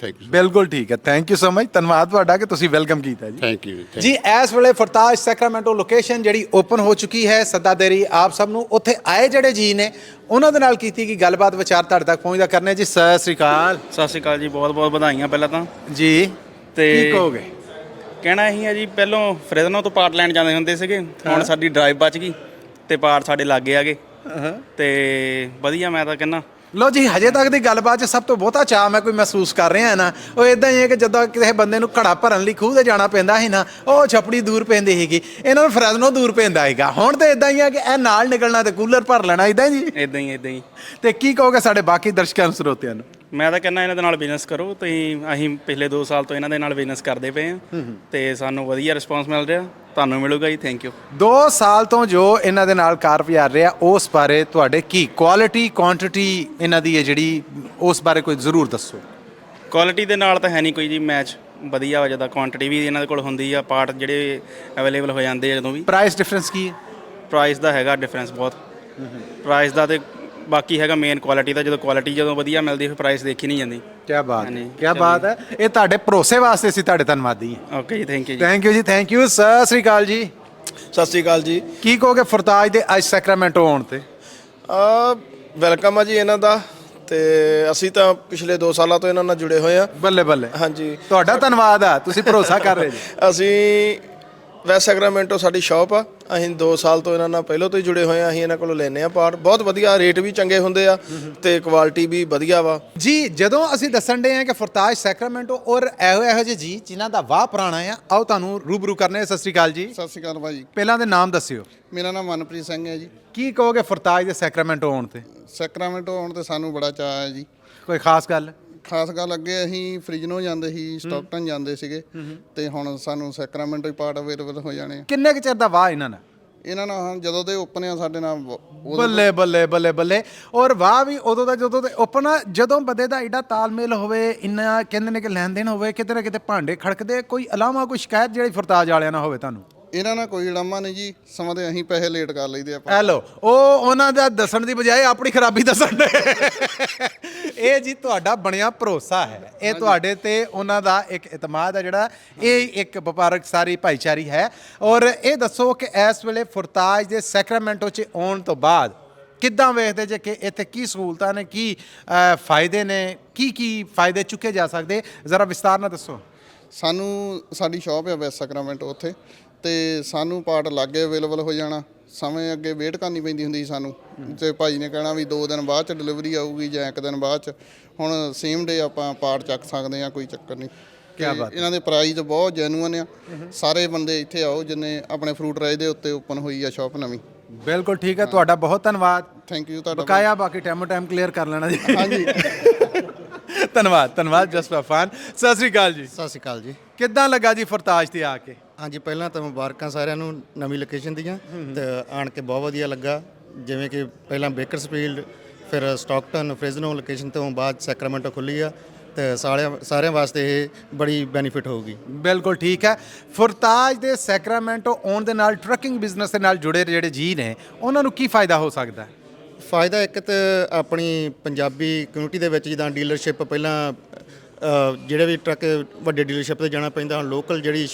ਥੈਂਕ ਯੂ ਬਿਲਕੁਲ ਠੀਕ ਹੈ। ਥੈਂਕ ਯੂ ਸੋ ਮਚ ਧੰਨਵਾਦ ਤੁਹਾਡਾ ਕਿ ਤੁਸੀਂ ਵੈਲਕਮ ਕੀਤਾ ਜੀ। ਥੈਂਕ ਯੂ ਜੀ ਇਸ ਵੇਲੇ ਫਰਤਾਜ ਸੈਕਰਾਮੈਂਟੋ ਲੋਕੇਸ਼ਨ ਜਿਹੜੀ ਓਪਨ ਹੋ ਚੁੱਕੀ ਹੈ ਸੱਦਾ ਦੇਰੀ ਆਪ ਸਭ ਨੂੰ। ਉੱਥੇ ਆਏ ਜਿਹੜੇ ਜੀ ਨੇ ਉਹਨਾਂ ਦੇ ਨਾਲ ਕੀਤੀ ਗਈ ਗੱਲਬਾਤ ਵਿਚਾਰ ਤੁਹਾਡੇ ਤੱਕ ਪਹੁੰਚਦਾ ਕਰਨੇ ਜੀ ਸਤਿ ਸ੍ਰੀ ਅਕਾਲ। ਸਤਿ ਸ਼੍ਰੀ ਅਕਾਲ ਜੀ ਬਹੁਤ ਬਹੁਤ ਵਧਾਈਆਂ ਪਹਿਲਾਂ ਤਾਂ। ਜੀ ਤੇ ਕੀ ਕਹੋਗੇ? ਕਹਿਣਾ ਇਹੀ ਹੈ ਜੀ ਪਹਿਲੋਂ ਫਰੇਜ਼ਨੋ ਤੋਂ ਪਾਰਟ ਲੈਣ ਜਾਂਦੇ ਹੁੰਦੇ ਸੀਗੇ ਹੁਣ ਸਾਡੀ ਡਰਾਈਵ ਬਚ ਗਈ ਤੇ ਪਾਰਟ ਸਾਡੇ ਲਾਗੇ ਆ ਗਏ। ਤੇ ਵਧੀਆ ਮੈਂ ਤਾਂ ਕਹਿੰਨਾ ਲੋ ਜੀ ਹਜੇ ਤੱਕ ਦੀ ਗੱਲਬਾਤ 'ਚ ਸਭ ਤੋਂ ਬਹੁਤਾ ਚਾਹ ਮੈਂ ਕੋਈ ਮਹਿਸੂਸ ਕਰ ਰਿਹਾ ਨਾ ਉਹ ਇਦਾਂ ਹੀ ਹੈ ਕਿ ਜਦੋਂ ਕਿਸੇ ਬੰਦੇ ਨੂੰ ਘੜਾ ਭਰਨ ਲਈ ਖੂਹ ਤੇ ਜਾਣਾ ਪੈਂਦਾ ਸੀ ਨਾ ਉਹ ਛਪੜੀ ਦੂਰ ਪੈਂਦੀ ਸੀਗੀ ਇਹਨਾਂ ਨੂੰ ਫਰੈਜ਼ਨੋ ਦੂਰ ਪੈਂਦਾ ਹੈਗਾ ਹੁਣ ਤੇ ਇਦਾਂ ਹੀ ਹੈ ਕਿ ਇਹ ਨਾਲ ਨਿਕਲਣਾ ਤੇ ਕੂਲਰ ਭਰ ਲੈਣਾ ਇਦਾਂ ਜੀ। ਇਦਾਂ ਹੀ ਇਦਾਂ ਹੀ। ਤੇ ਕੀ ਕਹੋਗੇ ਸਾਡੇ ਬਾਕੀ ਦਰਸ਼ਕਾਂ ਨੂੰ ਸਰੋਤਿਆਂ ਨੂੰ? ਮੈਂ ਤਾਂ ਕਹਿੰਦਾ ਇਹਨਾਂ ਦੇ ਨਾਲ ਬਿਜ਼ਨਸ ਕਰੋ ਤੁਸੀਂ ਅਸੀਂ ਪਿਛਲੇ 2 ਸਾਲ ਤੋਂ ਇਹਨਾਂ ਦੇ ਨਾਲ ਬਿਜ਼ਨਸ ਕਰਦੇ ਪਏ ਹਾਂ ਤੇ ਸਾਨੂੰ ਵਧੀਆ ਰਿਸਪਾਂਸ ਮਿਲ ਰਿਹਾ ਤੁਹਾਨੂੰ ਮਿਲੂਗਾ ਜੀ ਥੈਂਕ ਯੂ 2 ਸਾਲ ਤੋਂ ਜੋ ਇਹਨਾਂ ਦੇ ਨਾਲ ਕਾਰ ਵਿਹਾਰ ਰਿਹਾ ਉਸ ਬਾਰੇ ਤੁਹਾਡੇ ਕੀ ਕੁਆਲਿਟੀ ਕੁਆਂਟੀਟੀ ਇਹਨਾਂ ਦੀ ਹੈ ਜਿਹੜੀ ਉਸ ਬਾਰੇ ਕੋਈ ਜ਼ਰੂਰ ਦੱਸੋ। ਕੁਆਲਿਟੀ ਦੇ ਨਾਲ ਤਾਂ ਹੈ ਨਹੀਂ ਕੋਈ ਜੀ ਮੈਚ ਵਧੀਆ ਹੋ ਜਾਂਦਾ ਕੁਆਂਟੀਟੀ ਵੀ ਇਹਨਾਂ ਦੇ ਕੋਲ ਹੁੰਦੀ ਆ ਪਾਰਟ ਜਿਹੜੇ ਅਵੇਲੇਬਲ ਹੋ ਜਾਂਦੇ ਆ ਜਦੋਂ ਵੀ। ਪ੍ਰਾਈਸ ਡਿਫਰੈਂਸ ਕੀ ਹੈ? ਪ੍ਰਾਈਸ ਦਾ ਹੈਗਾ ਡਿਫਰੈਂਸ ਬਹੁਤ। ਪ੍ਰਾਈਸ ਦਾ ਤੇ ਬਾਕੀ ਹੈਗਾ ਮੇਨ ਕੁਆਲਿਟੀ ਦਾ ਜਦੋਂ ਕੁਆਲਿਟੀ ਜਦੋਂ ਵਧੀਆ ਮਿਲਦੀ ਫਿਰ ਪ੍ਰਾਈਸ ਦੇਖੀ ਨਹੀਂ ਜਾਂਦੀ। ਕੀ ਬਾਤ ਹੈ ਕੀ ਬਾਤ ਹੈ। ਇਹ ਤੁਹਾਡੇ ਭਰੋਸੇ ਵਾਸਤੇ ਅਸੀਂ ਤੁਹਾਡੇ ਧੰਨਵਾਦੀ ਹਾਂ। ਓਕੇ ਜੀ ਥੈਂਕ ਯੂ ਜੀ। ਥੈਂਕ ਯੂ ਜੀ ਥੈਂਕ ਯੂ ਸਤਿ ਸ੍ਰੀ ਅਕਾਲ ਜੀ। ਸਤਿ ਸ੍ਰੀ ਅਕਾਲ ਜੀ। ਕੀ ਕਹੋਗੇ ਫਰਤਾਜ ਦੇ ਅੱਜ ਸੈਕਰਾਮੈਂਟੋ ਆਉਣ ਤੇ? ਆ ਵੈਲਕਮ ਆ ਜੀ ਇਹਨਾਂ ਦਾ। ਤੇ ਅਸੀਂ ਤਾਂ ਪਿਛਲੇ 2 ਸਾਲਾਂ ਤੋਂ ਇਹਨਾਂ ਨਾਲ ਜੁੜੇ ਹੋਏ ਆ। ਬੱਲੇ ਬੱਲੇ। ਹਾਂਜੀ। ਤੁਹਾਡਾ ਧੰਨਵਾਦ ਆ ਤੁਸੀਂ ਭਰੋਸਾ ਕਰ ਰਹੇ ਜੀ। ਅਸੀਂ ਵੈਸਟ ਸੈਕਰਾਮੈਂਟੋ ਸਾਡੀ ਸ਼ਾਪ ਆ। ਅਸੀਂ 2 ਸਾਲ ਤੋਂ ਇਹਨਾਂ ਨਾਲ ਪਹਿਲਾਂ ਤੋਂ ਹੀ ਜੁੜੇ ਹੋਏ ਆ ਅਸੀਂ ਇਹਨਾਂ ਕੋਲੋਂ ਲੈਨੇ ਆ ਪਾਰਟ। ਬਹੁਤ ਵਧੀਆ ਰੇਟ ਵੀ ਚੰਗੇ ਹੁੰਦੇ ਆ ਤੇ ਕੁਆਲਿਟੀ ਵੀ ਵਧੀਆ ਵਾ। ਜੀ ਜਦੋਂ ਅਸੀਂ ਦੱਸਣ ਦੇ ਆ ਕਿ ਫਰਤਾਜ ਸੈਕਰਾਮੈਂਟੋ ਔਰ ਇਹੋ ਇਹੋ ਜਿਹੇ ਜੀ ਜਿਨ੍ਹਾਂ ਦਾ ਵਾਹ ਪੁਰਾਣਾ ਆ ਆਓ ਤੁਹਾਨੂੰ ਰੂਬਰੂ ਕਰਨੇ ਸਤਿ ਸ੍ਰੀ ਅਕਾਲ ਜੀ। ਸਤਿ ਸ਼੍ਰੀ ਅਕਾਲ ਭਾਜੀ। ਪਹਿਲਾਂ ਦੇ ਨਾਮ ਦੱਸਿਓ। ਮੇਰਾ ਨਾਮ ਮਨਪ੍ਰੀਤ ਸਿੰਘ ਹੈ ਜੀ। ਕੀ ਕਹੋਗੇ ਫਰਤਾਜ ਦੇ ਸੈਕਰਾਮੈਂਟੋ ਆਉਣ ਤੇ? ਸੈਕਰਾਮੈਂਟੋ ਆਉਣ ਤੇ ਸਾਨੂੰ ਬੜਾ ਚਾਅ ਹੈ ਜੀ। ਕੋਈ ਖਾਸ ਗੱਲ? ਖਾਸ ਗੱਲ ਅੱਗੇ ਅਸੀਂ ਫ੍ਰਿਜਨੋ ਜਾਂਦੇ ਸੀ ਸਟਾਕਟਨ ਜਾਂਦੇ ਸੀਗੇ। ਤੇ ਹੁਣ ਸਾਨੂੰ ਸੈਕਰਾਮੈਂਟੋ ਹੀ ਪਾਰਟ ਅਵੇਲੇਬਲ ਹੋ ਜਾਣੇ ਆ। ਕਿੰਨੇ ਕੁ ਚਿਰ ਦਾ ਵਾਹ ਇਹਨਾਂ ਨਾਲ? ਇਹਨਾਂ ਨਾਲ ਜਦੋਂ ਦੇ ਓਪਨ ਆ ਸਾਡੇ ਨਾਲ ਬ- ਉਦੋਂ ਬੱਲੇ ਬੱਲੇ ਬੱਲੇ ਬੱਲੇ। ਔਰ ਵਾਹ ਵੀ ਉਦੋਂ ਦਾ ਜਦੋਂ ਤੇ ਓਪਨ ਜਦੋਂ ਬੰਦੇ ਦਾ ਐਡਾ ਤਾਲਮੇਲ ਹੋਵੇ ਇੰਨਾ ਕਹਿੰਦੇ ਨੇ ਕਿ ਲੈਣ ਦੇਣ ਹੋਵੇ ਕਿਤੇ ਨਾ ਕਿਤੇ ਭਾਂਡੇ ਖੜਕਦੇ ਕੋਈ ਅਲਾਵਾ ਕੋਈ ਸ਼ਿਕਾਇਤ ਜਿਹੜੀ ਫਰਤਾਜ ਵਾਲਿਆਂ ਨਾਲ ਹੋਵੇ ਤੁਹਾਨੂੰ? ਇਹਨਾਂ ਨਾਲ ਕੋਈ ਲਾਮਾ ਨਹੀਂ ਜੀ ਸਮਾਂ ਤੇ ਅਸੀਂ ਪੈਸੇ ਲੇਟ ਕਰ ਲਈਦੇ ਆ ਹੈਲੋ ਉਹ ਉਹਨਾਂ ਦਾ ਦੱਸਣ ਦੀ ਬਜਾਏ ਆਪਣੀ ਖਰਾਬੀ ਦੱਸਣ ਦੇ। ਇਹ ਜੀ ਤੁਹਾਡਾ ਬਣਿਆ ਭਰੋਸਾ ਹੈ। ਇਹ ਤੁਹਾਡੇ ਤੇ ਉਹਨਾਂ ਦਾ ਇੱਕ ਇਤਮਾਦ ਹੈ ਜਿਹੜਾ ਇਹ ਇੱਕ ਵਪਾਰਕ ਸਾਰੀ ਭਾਈਚਾਰੀ ਹੈ। ਔਰ ਇਹ ਦੱਸੋ ਕਿ ਇਸ ਵੇਲੇ ਫੁਰਤਾਜ ਦੇ ਸੈਕਰਾਮੈਂਟੋ 'ਚ ਆਉਣ ਤੋਂ ਬਾਅਦ ਕਿੱਦਾਂ ਵੇਖਦੇ ਜੇ ਕਿ ਇੱਥੇ ਕੀ ਸਹੂਲਤਾਂ ਨੇ ਕੀ ਫਾਇਦੇ ਨੇ ਕੀ ਕੀ ਫਾਇਦੇ ਚੁੱਕੇ ਜਾ ਸਕਦੇ? ਜ਼ਰਾ ਵਿਸਤਾਰ ਨਾਲ ਦੱਸੋ। ਸਾਨੂੰ ਸਾਡੀ ਸ਼ਾਪ ਹੈ ਵੈਸਟ ਸੈਕਰਾਮੈਂਟੋ ਉੱਥੇ। ਤੇ ਸਾਨੂੰ ਪਾਰਟ ਲਾਗੇ ਅਵੇਲੇਬਲ ਹੋ ਜਾਣਾ। ਸਮੇਂ ਅੱਗੇ ਵੇਟ ਕਰਨੀ ਪੈਂਦੀ ਹੁੰਦੀ ਸੀ ਸਾਨੂੰ। ਤੇ ਭਾਈ ਨੇ ਕਹਿਣਾ ਵੀ 2 ਦਿਨ ਬਾਅਦ ਚ ਡਿਲੀਵਰੀ ਆਊਗੀ ਜਾਂ ਇੱਕ ਦਿਨ ਬਾਅਦ ਚ। ਹੁਣ ਸੇਮ ਡੇ ਆਪਾਂ ਪਾਰਟ ਚੱਕ ਸਕਦੇ ਆ ਕੋਈ ਚੱਕਰ ਨਹੀਂ। ਕਿਆ ਬਾਤ। ਇਹਨਾਂ ਦੇ ਪ੍ਰਾਈਸ ਬਹੁਤ ਜੈਨੂਅਨ ਆ। ਸਾਰੇ ਬੰਦੇ ਇੱਥੇ ਆਓ ਜਿੰਨੇ ਆਪਣੇ ਫਰੂਟ ਰਾਈਜ ਦੇ ਉੱਤੇ ਓਪਨ ਹੋਈ ਆ ਸ਼ਾਪ ਨਵੀਂ। ਬਿਲਕੁਲ ਠੀਕ ਹੈ ਤੁਹਾਡਾ ਬਹੁਤ ਧੰਨਵਾਦ। ਥੈਂਕ ਯੂ ਤੁਹਾਡਾ ਬਕਾਇਆ ਬਾਕੀ ਟਾਈਮੋ ਟਾਈਮ ਕਲੀਅਰ ਕਰ ਲੈਣਾ ਜੀ। ਹਾਂਜੀ। ਧੰਨਵਾਦ ਧੰਨਵਾਦ ਫॉर ਫਨ। ਸਤਿ ਸ੍ਰੀ ਅਕਾਲ ਜੀ। ਸਤਿ ਸ਼੍ਰੀ ਅਕਾਲ ਜੀ। ਕਿੱਦਾਂ ਲੱਗਾ ਜੀ ਫਰਤਾਜ ਤੇ ਆ ਕੇ? ਹਾਂਜੀ ਪਹਿਲਾਂ ਤਾਂ ਮੁਬਾਰਕਾਂ ਸਾਰਿਆਂ ਨੂੰ ਨਵੀਂ ਲੋਕੇਸ਼ਨ ਦੀਆਂ ਤੇ ਆਣ ਕੇ ਬਹੁਤ ਵਧੀਆ ਲੱਗਾ। ਜਿਵੇਂ ਕਿ ਪਹਿਲਾਂ ਬੇਕਰਸਫੀਲਡ ਫਿਰ ਸਟਾਕਟਨ ਫ੍ਰੈਜ਼ਨੋ ਲੋਕੇਸ਼ਨ ਤੋਂ ਬਾਅਦ ਸੈਕਰਾਮੈਂਟੋ ਖੁੱਲੀ ਆ ਤੇ ਸਾਰਿਆਂ ਸਾਰਿਆਂ ਵਾਸਤੇ ਇਹ ਬੜੀ ਬੈਨੀਫਿਟ ਹੋਊਗੀ। ਬਿਲਕੁਲ ਠੀਕ ਹੈ। ਫੁਰਤਾਜ ਦੇ ਸੈਕਰਾਮੈਂਟੋ ਆਉਣ ਦੇ ਨਾਲ ਟਰੱਕਿੰਗ ਬਿਜ਼ਨਸ ਦੇ ਨਾਲ ਜੁੜੇ ਜਿਹੜੇ ਜੀ ਨੇ ਉਹਨਾਂ ਨੂੰ ਕੀ ਫਾਇਦਾ ਹੋ ਸਕਦਾ? ਹੈ ਫਾਇਦਾ ਇੱਕ ਤਾਂ ਆਪਣੀ ਪੰਜਾਬੀ ਕਮਿਊਨਿਟੀ ਦੇ ਵਿੱਚ ਜਿੱਦਾਂ ਡੀਲਰਸ਼ਿਪ ਪਹਿਲਾਂ ਜਿਹੜੇ ਵੀ ਟਰੱਕ ਵੱਡੇ ਡੀਲਰਸ਼ਿਪ ਤੇ ਜਾਣਾ ਪੈਂਦਾ ਹੁਣ ਲੋਕਲ ਜਿਹੜੀ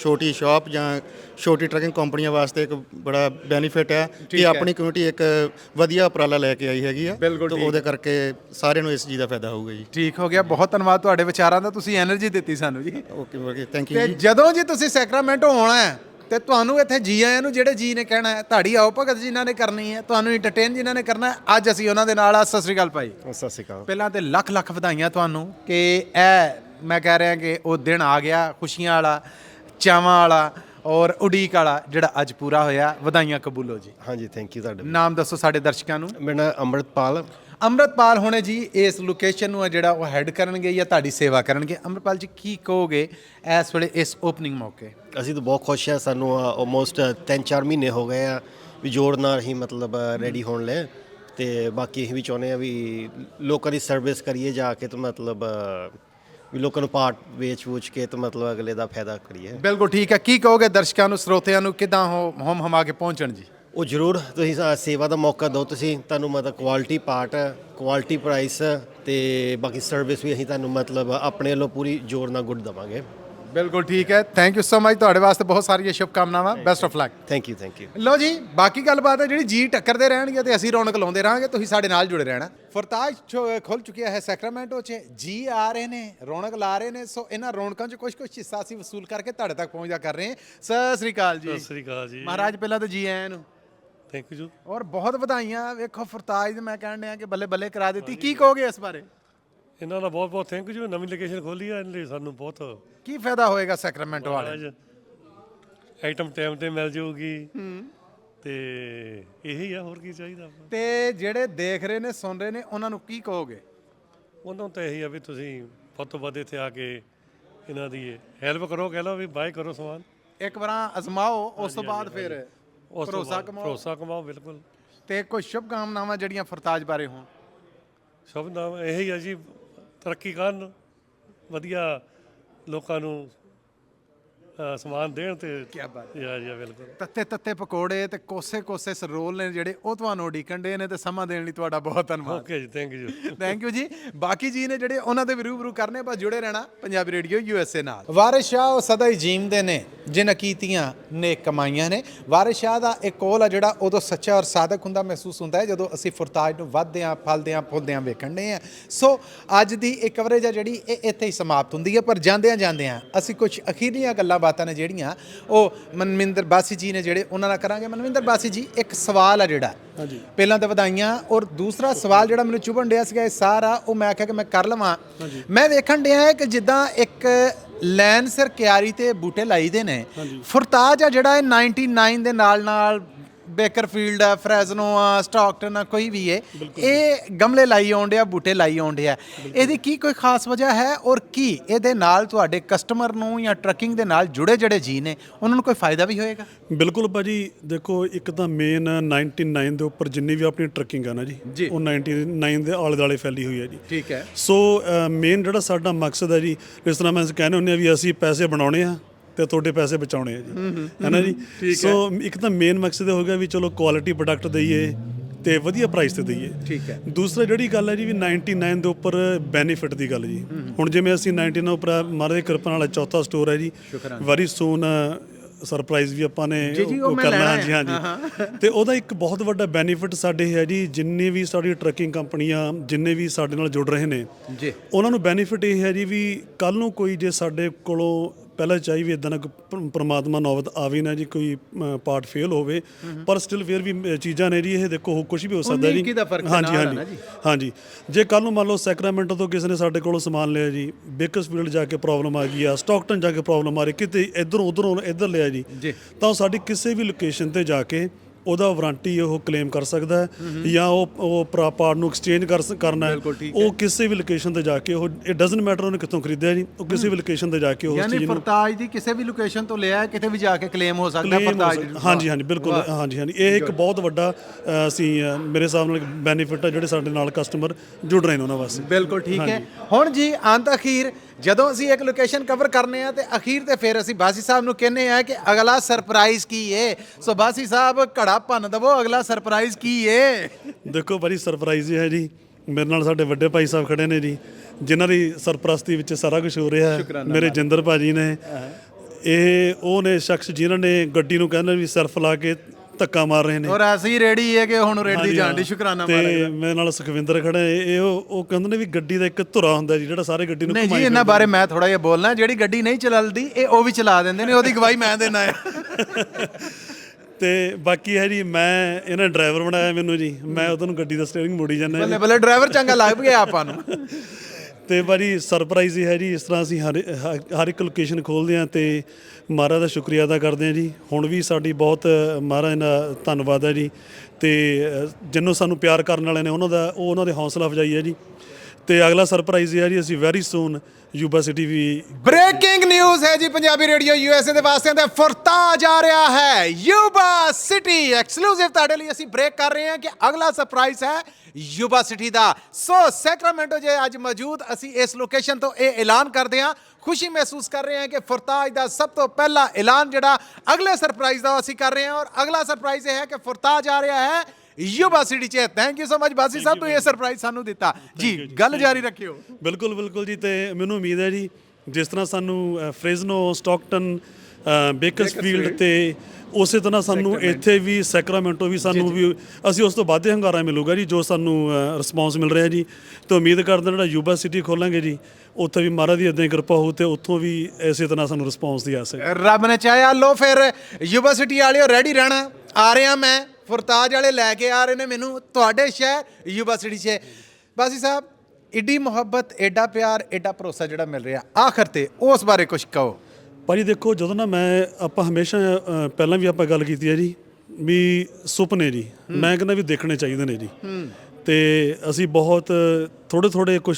ਛੋਟੀ ਸ਼ਾਪ ਜਾਂ ਛੋਟੀ ਟਰੱਕਿੰਗ ਕੰਪਨੀਆਂ ਵਾਸਤੇ ਇੱਕ ਬੜਾ ਬੈਨੀਫਿਟ ਹੈ ਕਿ ਆਪਣੀ ਕਮਿਊਨਿਟੀ ਇੱਕ ਵਧੀਆ ਉਪਰਾਲਾ ਲੈ ਕੇ ਆਈ ਹੈਗੀ ਆ ਤੇ ਉਹਦੇ ਕਰਕੇ ਸਾਰਿਆਂ ਨੂੰ ਇਸ ਚੀਜ਼ ਦਾ ਫਾਇਦਾ ਹੋਊਗਾ ਜੀ। ਠੀਕ ਹੋ ਗਿਆ। ਬਹੁਤ ਧੰਨਵਾਦ ਤੁਹਾਡੇ ਵਿਚਾਰਾਂ ਦਾ। ਤੁਸੀਂ એનર્ਜੀ ਦਿੱਤੀ ਸਾਨੂੰ ਜੀ। ਓਕੇ ਓਕੇ ਥੈਂਕ ਯੂ ਜੀ। ਜਦੋਂ ਜੀ ਤੁਸੀਂ ਸੈਕਰਾਮੈਂਟੋ ਆਉਣਾ ਹੈ ਤੇ ਤੁਹਾਨੂੰ ਇੱਥੇ ਜੀ ਆਇਆਂ ਨੂੰ ਜਿਹੜੇ ਜੀ ਨੇ ਕਹਿਣਾ ਹੈ ਤੁਹਾਡੀ ਆਓ ਭਗਤ ਜਿਨ੍ਹਾਂ ਨੇ ਕਰਨੀ ਹੈ ਤੁਹਾਨੂੰ ਐਂਟਰਟੇਨ ਜਿਨ੍ਹਾਂ ਨੇ ਕਰਨਾ ਹੈ ਅੱਜ ਅਸੀਂ ਉਹਨਾਂ ਦੇ ਨਾਲ ਆ। ਸਤਿ ਸ੍ਰੀ ਅਕਾਲ ਭਾਈ। ਸਤਿ ਸ਼੍ਰੀ ਅਕਾਲ। ਪਹਿਲਾਂ ਤੇ ਲੱਖ ਲੱਖ ਵਧਾਈਆਂ ਤੁਹਾਨੂੰ ਕਿ ਇਹ ਮੈਂ ਕਹਿ ਰਿਹਾ ਕਿ ਉਹ ਦਿਨ ਆ ਗਿਆ ਖੁਸ਼ੀਆਂ ਵਾਲਾ ਚਾਵਾਂ ਵਾਲਾ ਔਰ ਉਡੀਕ ਵਾਲਾ ਜਿਹੜਾ ਅੱਜ ਪੂਰਾ ਹੋਇਆ। ਵਧਾਈਆਂ ਕਬੂਲੋ ਜੀ। ਹਾਂਜੀ ਥੈਂਕ ਯੂ ਤੁਹਾਡਾ ਨਾਮ ਦੱਸੋ ਸਾਡੇ ਦਰਸ਼ਕਾਂ ਨੂੰ। ਮੇਰਾ ਨਾਮ ਅੰਮ੍ਰਿਤਪਾਲ। ਅੰਮ੍ਰਿਤਪਾਲ ਹੋਣੇ ਜੀ ਇਸ ਲੋਕੇਸ਼ਨ ਨੂੰ ਆ ਜਿਹੜਾ ਉਹ ਹੈੱਡ ਕਰਨਗੇ ਜਾਂ ਤੁਹਾਡੀ ਸੇਵਾ ਕਰਨਗੇ। ਅੰਮ੍ਰਿਤਪਾਲ ਜੀ ਕੀ ਕਹੋਗੇ ਇਸ ਵੇਲੇ ਇਸ ਓਪਨਿੰਗ ਮੌਕੇ? ਅਸੀਂ ਤਾਂ ਬਹੁਤ ਖੁਸ਼ ਹਾਂ ਸਾਨੂੰ ਆਲਮੋਸਟ 3-4 ਮਹੀਨੇ ਹੋ ਗਏ ਆ ਵੀ ਜੋੜ ਨਾਲ ਹੀ ਮਤਲਬ ਰੈਡੀ ਹੋਣ ਲਈ ਤੇ ਬਾਕੀ ਅਸੀਂ ਵੀ ਚਾਹੁੰਦੇ ਆ ਵੀ ਲੋਕਾਂ ਦੀ ਸਰਵਿਸ ਕਰੀਏ ਜਾ ਕੇ ਤਾਂ ਮਤਲਬ ਵੀ ਲੋਕਾਂ ਨੂੰ ਪਾਰਟ ਵੇਚ ਵੂਚ ਕੇ ਤਾਂ ਮਤਲਬ ਅਗਲੇ ਦਾ ਫਾਇਦਾ ਕਰੀਏ। ਬਿਲਕੁਲ ਠੀਕ ਹੈ। ਕੀ ਕਹੋਗੇ ਦਰਸ਼ਕਾਂ ਨੂੰ ਸਰੋਤਿਆਂ ਨੂੰ ਕਿਦਾਂ ਹੋ ਹਮ ਹਮਾ ਕੇ ਪਹੁੰਚਣ ਜੀ? ਉਹ ਜ਼ਰੂਰ ਤੁਸੀਂ ਸਾ- ਸੇਵਾ ਦਾ ਮੌਕਾ ਦਿਓ ਤੁਸੀਂ ਤੁਹਾਨੂੰ ਮਤਲਬ ਕੁਆਲਿਟੀ ਪਾਰਟ ਕੁਆਲਿਟੀ ਪ੍ਰਾਈਸ ਤੇ ਬਾਕੀ ਸਰਵਿਸ ਵੀ ਅਸੀਂ ਤੁਹਾਨੂੰ ਮਤਲਬ ਆਪਣੇ ਵੱਲੋਂ ਪੂਰੀ ਜੋਰ ਨਾਲ ਗੁੱਡ ਦਵਾਂਗੇ। ਬਿਲਕੁਲ ਠੀਕ ਹੈ। ਥੈਂਕ ਯੂ ਸੋ ਮਚ ਤੁਹਾਡੇ ਵਾਸਤੇ ਬਹੁਤ ਸਾਰੀਆਂ ਸ਼ੁਭਕਾਮਨਾਵਾਂ। Best of luck thank you thank you ਲੋ ਜੀ ਬਾਕੀ ਗੱਲਬਾਤ ਹੈ ਜਿਹੜੀ ਜੀ ਟੱਕਰਦੇ ਰਹਿਣਗੇ ਤੇ ਅਸੀਂ ਰੌਣਕ ਲਾਉਂਦੇ ਰਹਾਂਗੇ ਤੁਸੀਂ ਸਾਡੇ ਨਾਲ ਜੁੜੇ ਰਹਿਣਾ। ਫਰਤਾਜ ਛੋ- ਖੁੱਲ ਚੁੱਕਿਆ ਹੈ ਸੈਕਰਾਮੈਂਟੋ 'ਚ। ਜੀ ਆ ਰਹੇ ਨੇ ਰੌਣਕ ਲਾ ਰਹੇ ਨੇ ਸੋ ਇਹਨਾਂ ਰੌਣਕਾਂ 'ਚ ਕੁਝ ਕੁਝ ਹਿੱਸਾ ਅਸੀਂ ਵਸੂਲ ਕਰਕੇ ਤੁਹਾਡੇ ਤੱਕ ਪਹੁੰਚਦਾ ਕਰ ਰਹੇ ਹਾਂ। ਸਤਿ ਸ੍ਰੀ ਅਕਾਲ ਜੀ। ਸਤਿ ਸ੍ਰੀ ਅਕਾਲ ਜੀ। ਮਹਾਰਾਜ ਪਹਿਲਾਂ ਤਾਂ ਜੀ ਆਇਆਂ ਨੂੰ। ਥੈਂਕ ਯੂ ਔਰ ਬਹੁਤ ਵਧਾਈਆਂ। ਵੇਖੋ ਫਰਤਾਜ ਮੈਂ ਕਹਿਣ ਡਿਆ ਕਿ ਬੱਲੇ ਬੱਲੇ ਕਰਾ ਦਿੱਤੀ। ਕੀ ਕਹੋਗੇ ਇਸ ਬਾਰੇ? ਇਹਨਾਂ ਦਾ ਬਹੁਤ ਬਹੁਤ ਥੈਂਕ ਯੂ ਨਵੀਂ ਲੋਕੇਸ਼ਨ ਖੋਲੀ ਆ ਇਹਨਾਂ ਲਈ ਸਾਨੂੰ ਬਹੁਤ ਕੀ ਫਾਇਦਾ ਹੋਏਗਾ ਸੈਕਰਾਮੈਂਟੋ ਵਾਲੇ ਆਈਟਮ ਟਾਈਮ ਤੇ ਮਿਲ ਜਾਊਗੀ। ਤੇ ਇਹੀ ਆ ਹੋਰ ਕੀ ਚਾਹੀਦਾ ਆਪਾਂ? ਤੇ ਜਿਹੜੇ ਦੇਖ ਰਹੇ ਨੇ ਸੁਣ ਰਹੇ ਨੇ ਉਹਨਾਂ ਨੂੰ ਕੀ ਕਹੋਗੇ? ਉਹਨਾਂ ਨੂੰ ਤਾਂ ਇਹੀ ਆ ਵੀ ਤੁਸੀਂ ਵੱਧ ਤੋਂ ਵੱਧ ਇੱਥੇ ਆ ਕੇ ਇਹਨਾਂ ਦੀ ਹੈਲਪ ਕਰੋ। ਕਹਿ ਲਓ ਵੀ ਬਾਏ ਕਰੋ ਸਮਾਨ। ਇੱਕ ਵਾਰਾਂ ਅਜ਼ਮਾਓ ਉਸ ਤੋਂ ਬਾਅਦ ਫਿਰ ਉਸ ਤੋਂ ਭਰੋਸਾ ਬਾਅਦ ਕਮਾਓ। ਭਰੋਸਾ ਕਮਾਓ ਬਿਲਕੁਲ। ਤੇ ਕੁਝ ਸ਼ੁਭ ਕਾਮਨਾਵਾਂ ਜਿਹੜੀਆਂ ਫਰਤਾਜ ਬਾਰੇ ਹੋਣ? ਸ਼ੁਭ ਨਾਮ ਇਹੀ ਆ ਜੀ ਤਰੱਕੀ ਕਰਨ ਵਧੀਆ ਲੋਕਾਂ ਨੂੰ ਅ, ਸਮਾਨ ਦੇਣ ਤੇ ਕੀ ਬਾਤ ਯਾ ਜੀ ਬਿਲਕੁਲ। ਤੱਤੇ ਤੱਤੇ ਪਕੌੜੇ ਤੇ ਕੋਸੇ ਕੋਸੇ ਸਰੋਲ ਨੇ ਜਿਹੜੇ ਉਹ ਤੁਹਾਨੂੰ ਉਡੀਕਣ ਦੇ ਨੇ ਤੇ ਸਮਾਂ ਦੇਣ ਲਈ ਤੁਹਾਡਾ ਬਹੁਤ ਧੰਨਵਾਦ। ਓਕੇ ਜੀ ਥੈਂਕ ਯੂ ਥੈਂਕ ਯੂ ਜੀ। ਬਾਕੀ ਜੀ ਨੇ ਜਿਹੜੇ ਉਹਨਾਂ ਦੇ ਵੀ ਰੂਬਰੂ ਕਰਨੇ ਬਸ ਜੁੜੇ ਰਹਿਣਾ। ਪੰਜਾਬੀ ਰੇਡੀਓ ਯੂਐਸਏ ਨਾਲ। ਵਾਰਿਸ ਸ਼ਾਹ ਉਹ ਸਦਾ ਹੀ ਜੀਮਦੇ ਨੇ ਜਿਨ੍ਹਾਂ ਕੀਤੀਆਂ ਨੇਕ ਕਮਾਈਆਂ ਨੇ। ਵਾਰਿਸ ਸ਼ਾਹ ਦਾ ਇੱਕ ਕੋਲ ਆ ਜਿਹੜਾ ਉਦੋਂ ਸੱਚਾ ਔਰ ਸਾਦਕ ਹੁੰਦਾ ਮਹਿਸੂਸ ਹੁੰਦਾ ਹੈ ਜਦੋਂ ਅਸੀਂ ਫੁਰਤਾਜ ਨੂੰ ਵੱਧਦੇ ਆਂ ਫਲਦੇ ਆਂ ਫੁੱਲਦੇ ਆਂ ਵੇਖਣ ਦੇ ਆ ਸੋ ਅੱਜ ਦੀ ਇਹ ਕਵਰੇਜ ਆ ਜਿਹੜੀ ਇਹ ਇੱਥੇ ਹੀ ਸਮਾਪਤ ਹੁੰਦੀ ਹੈ ਪਰ ਜਾਂਦਿਆਂ ਜਾਂਦਿਆਂ ਅਸੀਂ ਕੁਝ ਅਖੀਰੀਆਂ ਗੱਲਾਂ ਬਾਤਾਂ ਨੇ ਜਿਹੜੀਆਂ ਉਹ ਮਨਮਿੰਦਰ ਬਾਸੀ ਜੀ ਨੇ ਜਿਹੜੇ ਉਹਨਾਂ ਨਾਲ ਕਰਾਂਗੇ। ਮਨਮਿੰਦਰ ਬਾਸੀ ਜੀ ਇੱਕ ਸਵਾਲ ਆ ਜਿਹੜਾ। ਹਾਂਜੀ। ਪਹਿਲਾਂ ਤਾਂ ਵਧਾਈਆਂ ਔਰ ਦੂਸਰਾ ਸਵਾਲ ਜਿਹੜਾ ਮੈਨੂੰ ਚੁਭਣ ਡਿਆ ਸੀਗਾ ਇਹ ਸਾਰਾ ਉਹ ਮੈਂ ਆਖਿਆ ਕਿ ਮੈਂ ਕਰ ਲਵਾਂ। ਹਾਂਜੀ। ਮੈਂ ਵੇਖਣ ਡਿਆ ਹੈ ਕਿ ਜਿੱਦਾਂ ਇੱਕ ਲੈਨ ਸਿਰ ਕਿਆਰੀ ਤੇ ਬੂਟੇ ਲਾਈਦੇ ਨੇ। ਫੁਰਤਾਜ ਆ ਜਿਹੜਾ ਇਹ 99 ਦੇ ਨਾਲ ਨਾਲ ਬੇਕਰਫੀਲਡ ਆ ਫਰੈਜ਼ਨੋ ਆ ਸਟਾਕਟਨ ਆ ਕੋਈ ਵੀ ਹੈ ਇਹ ਗਮਲੇ ਲਾਈ ਆਉਂਦੇ ਆ ਬੂਟੇ ਲਾਈ ਆਉਂਦੇ ਆ। ਇਹਦੀ ਕੀ ਕੋਈ ਖਾਸ ਵਜ੍ਹਾ ਹੈ ਔਰ ਕੀ? ਇਹਦੇ ਨਾਲ ਤੁਹਾਡੇ ਕਸਟਮਰ ਨੂੰ ਜਾਂ ਟਰੱਕਿੰਗ ਦੇ ਨਾਲ ਜੁੜੇ ਜਿਹੜੇ ਜੀ ਨੇ ਉਹਨਾਂ ਨੂੰ ਕੋਈ ਫਾਇਦਾ ਵੀ ਹੋਏਗਾ? ਬਿਲਕੁਲ ਭਾਜੀ ਦੇਖੋ ਇੱਕ ਤਾਂ ਮੇਨ 99 ਦੇ ਉੱਪਰ ਜਿੰਨੀ ਵੀ ਆਪਣੀ ਟਰੱਕਿੰਗ ਆ ਨਾ ਜੀ। ਉਹ 99 ਦੇ ਆਲੇ ਦੁਆਲੇ ਫੈਲੀ ਹੋਈ ਹੈ ਜੀ। ਠੀਕ ਹੈ। ਸੋ ਮੇਨ ਜਿਹੜਾ ਸਾਡਾ ਮਕਸਦ ਹੈ ਜੀ ਜਿਸ ਤਰ੍ਹਾਂ ਮੈਂ ਕਹਿੰਦੇ ਹੁੰਦੇ ਆ ਵੀ ਅਸੀਂ ਪੈਸੇ ਬਣਾਉਣੇ ਆ ਤੇ ਤੁਹਾਡੇ ਪੈਸੇ ਬਚਾਉਣੇ ਆ ਜੀ। ਹੈ ਨਾ ਜੀ? ਸੋ ਇੱਕ ਤਾਂ ਮੇਨ ਮਕਸਦ ਇਹ ਹੋ ਗਿਆ ਵੀ ਚਲੋ ਕੁਆਲਿਟੀ ਪ੍ਰੋਡਕਟ ਦਈਏ ਤੇ ਵਧੀਆ ਪ੍ਰਾਈਸ ਤੇ ਦਈਏ। ਠੀਕ ਹੈ। ਦੂਸਰਾ ਜਿਹੜੀ ਗੱਲ ਹੈ ਜੀ ਵੀ 99 ਦੇ ਉੱਪਰ ਬੈਨੀਫਿਟ ਦੀ ਗੱਲ ਜੀ। ਹੁਣ ਜਿਵੇਂ ਅਸੀਂ 99 ਉੱਪਰ ਮਹਾਰਾਜ ਕਿਰਪਾ ਨਾਲ ਚੌਥਾ ਸਟੋਰ ਹੈ ਜੀ। ਵੈਰੀ ਸੂਨ ਸਰਪ੍ਰਾਈਜ਼ ਵੀ ਆਪਾਂ ਨੇ ਜੀ, ਜੀ, ਉਹ ਕਰਨਾ ਹਾਂਜੀ ਹੈ। ਹਾਂਜੀ। ਤੇ ਉਹਦਾ ਇੱਕ ਬਹੁਤ ਵੱਡਾ ਬੈਨੀਫਿਟ ਸਾਡੇ ਹੈ ਜੀ ਜਿੰਨੇ ਵੀ ਸਾਡੀ ਟਰੱਕਿੰਗ ਕੰਪਨੀਆਂ ਜਿੰਨੇ ਵੀ ਸਾਡੇ ਨਾਲ ਜੁੜ ਰਹੇ ਨੇ ਜੀ। ਉਹਨਾਂ ਨੂੰ ਬੈਨੀਫਿਟ ਇਹ ਹੈ ਜੀ ਵੀ ਕੱਲ ਨੂੰ ਕੋਈ ਜੇ ਸਾਡੇ ਕੋਲੋਂ ਪਹਿਲਾਂ ਚਾਹੀ ਵੀ ਇਦਾਂ ਪ- ਪ੍ਰਮਾਤਮਾ ਨੌਬਤ ਆਵੇ ਨਾ ਜੀ ਕੋਈ ਪਾਰਟ ਫੇਲ ਹੋਵੇ ਪਰ ਸਟਿਲ ਫੇਰ ਵੀ ਚੀਜ਼ਾਂ ਨੇ ਜੀ ਇਹ ਦੇਖੋ ਕੁਝ ਵੀ ਹੋ ਸਕਦਾ ਜੀ ਹਾਂਜੀ ਹਾਂਜੀ ਨਾ। ਹਾਂਜੀ ਜੇ ਕੱਲ ਨੂੰ ਮੰਨ ਲਓ ਸੈਕਰਾਮੈਂਟੋ ਤੋਂ ਕਿਸੇ ਨੇ ਸਾਡੇ ਕੋਲੋਂ ਸਮਾਨ ਲਿਆ ਜੀ ਬੇਕਰਸਫੀਲਡ ਜਾ ਕੇ ਪ੍ਰੋਬਲਮ ਆ ਗਈ ਆ ਸਟਾਕਟਨ ਜਾ ਕੇ ਪ੍ਰੋਬਲਮ ਆ ਰਹੀ ਕਿਤੇ ਇਧਰੋਂ ਉਧਰੋਂ ਇੱਧਰ ਲਿਆ ਜੀ ਜੀ। ਤਾਂ ਉਹ ਸਾਡੀ ਕਿਸੇ ਵੀ ਲੋਕੇਸ਼ਨ ਤੇ ਜਾ ਕੇ ਉਹਦਾ ਵਾਰੰਟੀ ਉਹ ਕਲੇਮ ਕਰ ਸਕਦਾ ਹੈ ਜਾਂ ਉਹ ਉਹ ਪਾਰਟ ਨੂੰ ਐਕਸਚੇਂਜ ਕਰ ਕਰਨਾ ਹੈ। ਉਹ ਕਿਸੇ ਵੀ ਲੋਕੇਸ਼ਨ ਤੇ ਜਾ ਕੇ ਉਹ ਇਟ ਡਸਨਟ ਮੈਟਰ ਉਹਨੇ ਕਿੱਥੋਂ ਖਰੀਦਿਆ ਜੀ। ਉਹ ਕਿਸੇ ਵੀ ਲੋਕੇਸ਼ਨ ਤੇ ਜਾ ਕੇ ਉਸ ਯਾਨੀ ਚੀਜ਼ ਨੂੰ ਫਰਤਾਜ ਦੀ ਕਿਸੇ ਵੀ ਲੋਕੇਸ਼ਨ ਤੋਂ ਲਿਆ ਕਿਤੇ ਵੀ ਜਾ ਕੇ ਕਲੇਮ ਹੋ ਸਕਦਾ। ਦੀ। ਹਾਂਜੀ ਹਾਂਜੀ ਬਿਲਕੁਲ। ਹਾਂਜੀ ਹਾਂਜੀ। ਇਹ ਇੱਕ ਬਹੁਤ ਵੱਡਾ ਅਸੀਂ ਮੇਰੇ ਹਿਸਾਬ ਨਾਲ ਬੈਨੀਫਿਟ ਹੈ ਜਿਹੜੇ ਸਾਡੇ ਨਾਲ ਕਸਟਮਰ ਜੁੜ ਰਹੇ ਨੇ ਉਹਨਾਂ ਵਾਸਤੇ। ਬਿਲਕੁਲ ਠੀਕ ਹੈ। ਹੁਣ ਜੀ ਅੰਤ ਅਖੀਰ ਜਦੋਂ ਅਸੀਂ ਇੱਕ ਲੋਕੇਸ਼ਨ ਕਵਰ ਕਰਨੇ ਆ ਤੇ ਅਖੀਰ ਤੇ ਫਿਰ ਅਸੀਂ ਬਾਸੀ ਸਾਹਿਬ ਨੂੰ ਕਹਿੰਨੇ ਆ ਕਿ ਅਗਲਾ ਸਰਪ੍ਰਾਈਜ਼ ਕੀ ਏ? ਸੋ ਬਾਸੀ ਸਾਹਿਬ ਘੜਾ ਭੰਨ ਦਵੋ ਅਗਲਾ ਸਰਪ੍ਰਾਈਜ਼ ਕੀ ਏ? ਦੇਖੋ ਬੜੀ ਸਰਪ੍ਰਾਈਜ਼ ਹੈ ਜੀ। ਮੇਰੇ ਨਾਲ ਸਾਡੇ ਵੱਡੇ ਭਾਈ ਸਾਹਿਬ ਖੜੇ ਨੇ ਜੀ ਜਿਨ੍ਹਾਂ ਦੀ ਸਰਪ੍ਰਸਤੀ ਵਿੱਚ ਸਾਰਾ ਕੁਝ ਹੋ ਰਿਹਾ ਹੈ। ਮੇਰੇ। ਜਿੰਦਰ ਭਾਜੀ ਨੇ। ਇਹ ਉਹ ਨੇ ਸ਼ਖਸ ਜਿਨ੍ਹਾਂ ਨੇ ਗੱਡੀ ਨੂੰ ਕਹਿੰਦੇ ਵੀ ਸਰਫ ਲਾ ਕੇ ਧੱਕਾ ਮਾਰ ਰਹੇ ਨੇ। ਔਰ ਅਸੀਂ ਰੈਡੀ ਹੈ ਕਿ ਹੁਣ ਰੈਡੀ ਜਾਣ ਦੀ। ਸ਼ੁਕਰਾਨਾ ਤੇ ਮਾਲਕ ਦਾ। ਮੇਰੇ ਨਾਲ ਸੁਖਵਿੰਦਰ ਖੜਾ ਹੈ ਇਹ ਉਹ ਉਹ ਕਹਿੰਦੇ ਨੇ ਵੀ ਗੱਡੀ ਦਾ ਇੱਕ ਧੁਰਾ ਹੁੰਦਾ ਜੀ ਜਿਹੜਾ ਸਾਰੇ ਗੱਡੀ ਨੂੰ ਨਹੀਂ ਜੀ ਇਹਨਾਂ। ਬਾਰੇ ਮੈਂ ਥੋੜਾ ਜਿਹਾ ਬੋਲਣਾ। ਜਿਹੜੀ ਗੱਡੀ ਨਹੀਂ ਚੱਲਦੀ ਇਹ ਉਹ ਵੀ ਚਲਾ ਦਿੰਦੇ ਨੇ ਉਹਦੀ ਗਵਾਹੀ ਮੈਂ ਦੇਣਾ ਹੈ। ਤੇ ਬਾਕੀ ਹੈ ਜੀ ਮੈਂ ਇਹਨਾਂ ਡਰਾਈਵਰ ਬਣਾਇਆ ਮੈਨੂੰ ਜੀ। ਮੈਂ ਉਹਦੋਂ ਗੱਡੀ ਦਾ ਸਟੀਅਰਿੰਗ ਮੋੜੀ ਜਾਂਦਾ ਬੱਲੇ ਬੱਲੇ ਡਰਾਈਵਰ ਚੰਗਾ ਲੱਗ ਗਿਆ ਆਪਾਂ ਨੂੰ। ਤੇ ਬੜੀ ਸਰਪ੍ਰਾਈਜ਼ ਹੀ ਹੈ ਜੀ ਇਸ ਤਰ੍ਹਾਂ ਅਸੀਂ ਹਰ ਹ- ਹਰ ਇੱਕ ਲੋਕੇਸ਼ਨ ਖੋਲਦੇ ਹਾਂ ਤੇ ਮਹਾਰਾਜ ਦਾ ਸ਼ੁਕਰੀਆ ਅਦਾ ਕਰਦੇ ਹਾਂ ਜੀ। ਹੁਣ ਵੀ ਸਾਡੀ ਬਹੁਤ ਮਹਾਰਾਜ ਦਾ ਧੰਨਵਾਦ ਹੈ ਜੀ ਤੇ ਅ, ਜਿਹਨੂੰ ਸਾਨੂੰ ਪਿਆਰ ਕਰਨ ਵਾਲੇ ਨੇ ਉਹਨਾਂ ਦਾ ਉਹ ਉਹਨਾਂ ਦੇ ਹੌਸਲਾ ਅਫਜਾਈ ਹੈ ਜੀ। ਤੇ ਅਗਲਾ ਸਰਪ੍ਰਾਈਜ਼ ਇਹ ਹੈ ਜੀ ਅਸੀਂ ਵੈਰੀ ਸੂਨ ਯੂਬਾ ਸਿਟੀ ਵੀ ਬ੍ਰੇਕਿੰਗ ਨਿਊਜ਼ ਹੈ ਜੀ ਪੰਜਾਬੀ ਰੇਡੀਓ ਯੂਐਸਏ ਦੇ ਵਾਸਤੇ ਤੇ ਫੁਰਤਾਜ ਆ ਰਿਹਾ ਹੈ। ਯੂਬਾ ਸਿਟੀ ਐਕਸਕਲੂਸਿਵ ਤੁਹਾਡੇ ਲਈ ਅਸੀਂ ਬ੍ਰੇਕ ਕਰ ਰਹੇ ਹਾਂ ਕਿ ਅਗਲਾ ਸਰਪ੍ਰਾਈਜ਼ ਹੈ ਯੂਬਾ ਸਿਟੀ ਦਾ। ਸੋ ਸੈਕਰਾਮੈਂਟੋ ਜੇ ਅੱਜ ਮੌਜੂਦ, ਅਸੀਂ ਇਸ ਲੋਕੇਸ਼ਨ ਤੋਂ ਇਹ ਐਲਾਨ ਕਰਦੇ ਹਾਂ। ਖੁਸ਼ੀ ਮਹਿਸੂਸ ਕਰ ਰਹੇ ਹਾਂ ਕਿ ਫੁਰਤਾਜ ਦਾ ਸਭ ਤੋਂ ਪਹਿਲਾ ਐਲਾਨ ਜਿਹੜਾ ਅਗਲੇ ਸਰਪ੍ਰਾਈਜ਼ ਦਾ ਉਹ ਅਸੀਂ ਕਰ ਰਹੇ ਹਾਂ। ਔਰ ਅਗਲਾ ਸਰਪ੍ਰਾਈਜ਼ ਇਹ ਹੈ ਕਿ ਫੁਰਤਾਜ ਆ ਰਿਹਾ ਹੈ ਯੂਬਾ ਸਿਟੀ ਚ thank you so much Bassi ਸਾਹਿਬ ਤੁਸੀਂ ਇਹ ਸਰਪ੍ਰਾਈਜ਼ ਸਾਨੂੰ ਦਿੱਤਾ ਜੀ ਗੱਲ ਜਾਰੀ ਰੱਖਿਓ ਬਿਲਕੁਲ ਬਿਲਕੁਲ ਜੀ ਤੇ ਮੈਨੂੰ ਉਮੀਦ ਹੈ ਜੀ ਜਿਸ ਤਰ੍ਹਾਂ ਸਾਨੂੰ ਫ੍ਰੇਜ਼ਨੋ ਸਟਾਕਟਨ ਬੇਕਰਸਫੀਲਡ ਤੇ ਉਸੇ ਤਰ੍ਹਾਂ ਸਾਨੂੰ ਇੱਥੇ ਵੀ ਸੈਕਰਾਮੈਂਟੋ ਵੀ ਸਾਨੂੰ ਵੀ ਅਸੀਂ ਉਸ ਤੋਂ ਵੱਧ ਹੰਗਾਰਾ ਮਿਲੂਗਾ ਜੀ ਜੋ ਸਾਨੂੰ ਰਿਸਪੌਂਸ ਮਿਲ ਰਿਹਾ ਜੀ ਤੇ ਉਮੀਦ ਕਰਦੇ ਜਿਹੜਾ ਯੂਬਾ ਸਿਟੀ ਖੋਲਾਂਗੇ ਜੀ ਉੱਥੇ ਵੀ ਮਹਾਰਾਜ ਦੀ ਇਦਾਂ ਹੀ ਕਿਰਪਾ ਹੋਊ ਤੇ ਉੱਥੋਂ ਵੀ ਇਸੇ ਤਰ੍ਹਾਂ ਸਾਨੂੰ ਰਿਸਪੌਂਸ ਦੀ ਆਸ ਹੈ ਰੱਬ ਨੇ ਚਾਹਿਆ ਲੋ ਫਿਰ ਯੂਨੀਵਰਸਿਟੀ ਵਾਲਿਓ ਰੈਡੀ ਰਹਿਣਾ ਆ ਰਿਹਾ ਮੈਂ ਫੁਰਤਾਜ ਵਾਲੇ ਲੈ ਕੇ ਆ ਰਹੇ ਨੇ ਮੈਨੂੰ ਤੁਹਾਡੇ ਸ਼ਹਿਰ ਯੂਨੀਵਰਸਿਟੀ 'ਚ ਬਾਸੀ ਸਾਹਿਬ ਏਡੀ ਮੁਹੱਬਤ ਐਡਾ ਪਿਆਰ ਐਡਾ ਭਰੋਸਾ ਜਿਹੜਾ ਮਿਲ ਰਿਹਾ। ਆਖਰ ਤੇ ਉਸ ਬਾਰੇ ਕੁਝ ਕਹੋ। ਭਾਜੀ ਦੇਖੋ ਜਦੋਂ ਨਾ ਮੈਂ ਆਪਾਂ ਹਮੇਸ਼ਾ ਅ, ਪਹਿਲਾਂ ਵੀ ਆਪਾਂ ਗੱਲ ਕੀਤੀ ਹੈ ਜੀ ਵੀ ਸੁਪਨੇ ਜੀ ਮੈਂ ਕਹਿੰਦਾ ਵੀ ਦੇਖਣੇ ਚਾਹੀਦੇ ਨੇ ਜੀ। ਤੇ ਅਸੀਂ ਬਹੁਤ ਥੋੜੇ ਥੋੜੇ ਕੁਝ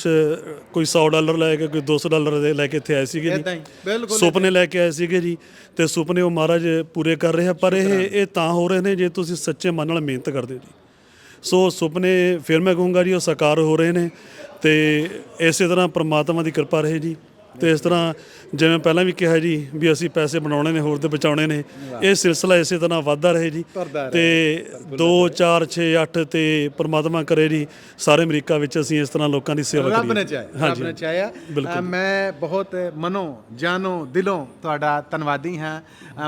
ਕੋਈ 100 ਡਾਲਰ ਲੈ ਕੇ ਕੋਈ 200 ਡਾਲਰ ਦੇ ਲੈ ਕੇ ਇੱਥੇ ਆਏ ਸੀਗੇ ਹੀ, ਬਿਲਕੁਲ ਸੁਪਨੇ ਲੈ ਕੇ ਆਏ ਸੀਗੇ ਜੀ ਤੇ ਸੁਪਨੇ ਉਹ ਮਹਾਰਾਜ ਪੂਰੇ ਕਰ ਰਹੇ ਆ ਪਰ ਇਹ ਇਹ ਤਾਂ ਹੋ ਰਹੇ ਨੇ ਜੇ ਤੁਸੀਂ ਸੱਚੇ ਮਨ ਨਾਲ ਮਿਹਨਤ ਕਰਦੇ ਹੋ ਜੀ। ਸੋ ਸੁਪਨੇ ਫਿਰ ਮੈਂ ਕਹੂੰਗਾ ਜੀ ਉਹ ਸਾਕਾਰ ਹੋ ਰਹੇ ਨੇ ਤੇ ਇਸੇ ਤਰ੍ਹਾਂ ਪ੍ਰਮਾਤਮਾ ਦੀ ਕਿਰਪਾ ਰਹੇ ਜੀ। ਤੇ ਇਸ ਤਰ੍ਹਾਂ ਜਿਵੇਂ ਪਹਿਲਾਂ ਵੀ ਕਿਹਾ ਜੀ ਵੀ ਅਸੀਂ ਪੈਸੇ ਬਣਾਉਣੇ ਨੇ ਹੋਰ ਤੇ ਬਚਾਉਣੇ ਨੇ ਇਹ ਸਿਲਸਿਲਾ ਇਸੇ ਤਰ੍ਹਾਂ ਵੱਧਦਾ ਰਹੇ ਜੀ। ਤੇ 2 4 6 8 ਤੇ ਪ੍ਰਮਾਤਮਾ ਕਰੇ ਜੀ ਸਾਰੇ ਅਮਰੀਕਾ ਵਿੱਚ ਅਸੀਂ ਇਸ ਤਰ੍ਹਾਂ ਲੋਕਾਂ ਦੀ ਸੇਵਾ ਕਰੀਏ। ਰੱਬ ਨੇ ਚਾਹਿਆ ਰੱਬ ਨੇ ਚਾਹਿਆ। ਮੈਂ ਬਹੁਤ ਮਨੋਂ ਜਾਨੋਂ ਦਿਲੋਂ ਤੁਹਾਡਾ ਧੰਨਵਾਦੀ ਹਾਂ।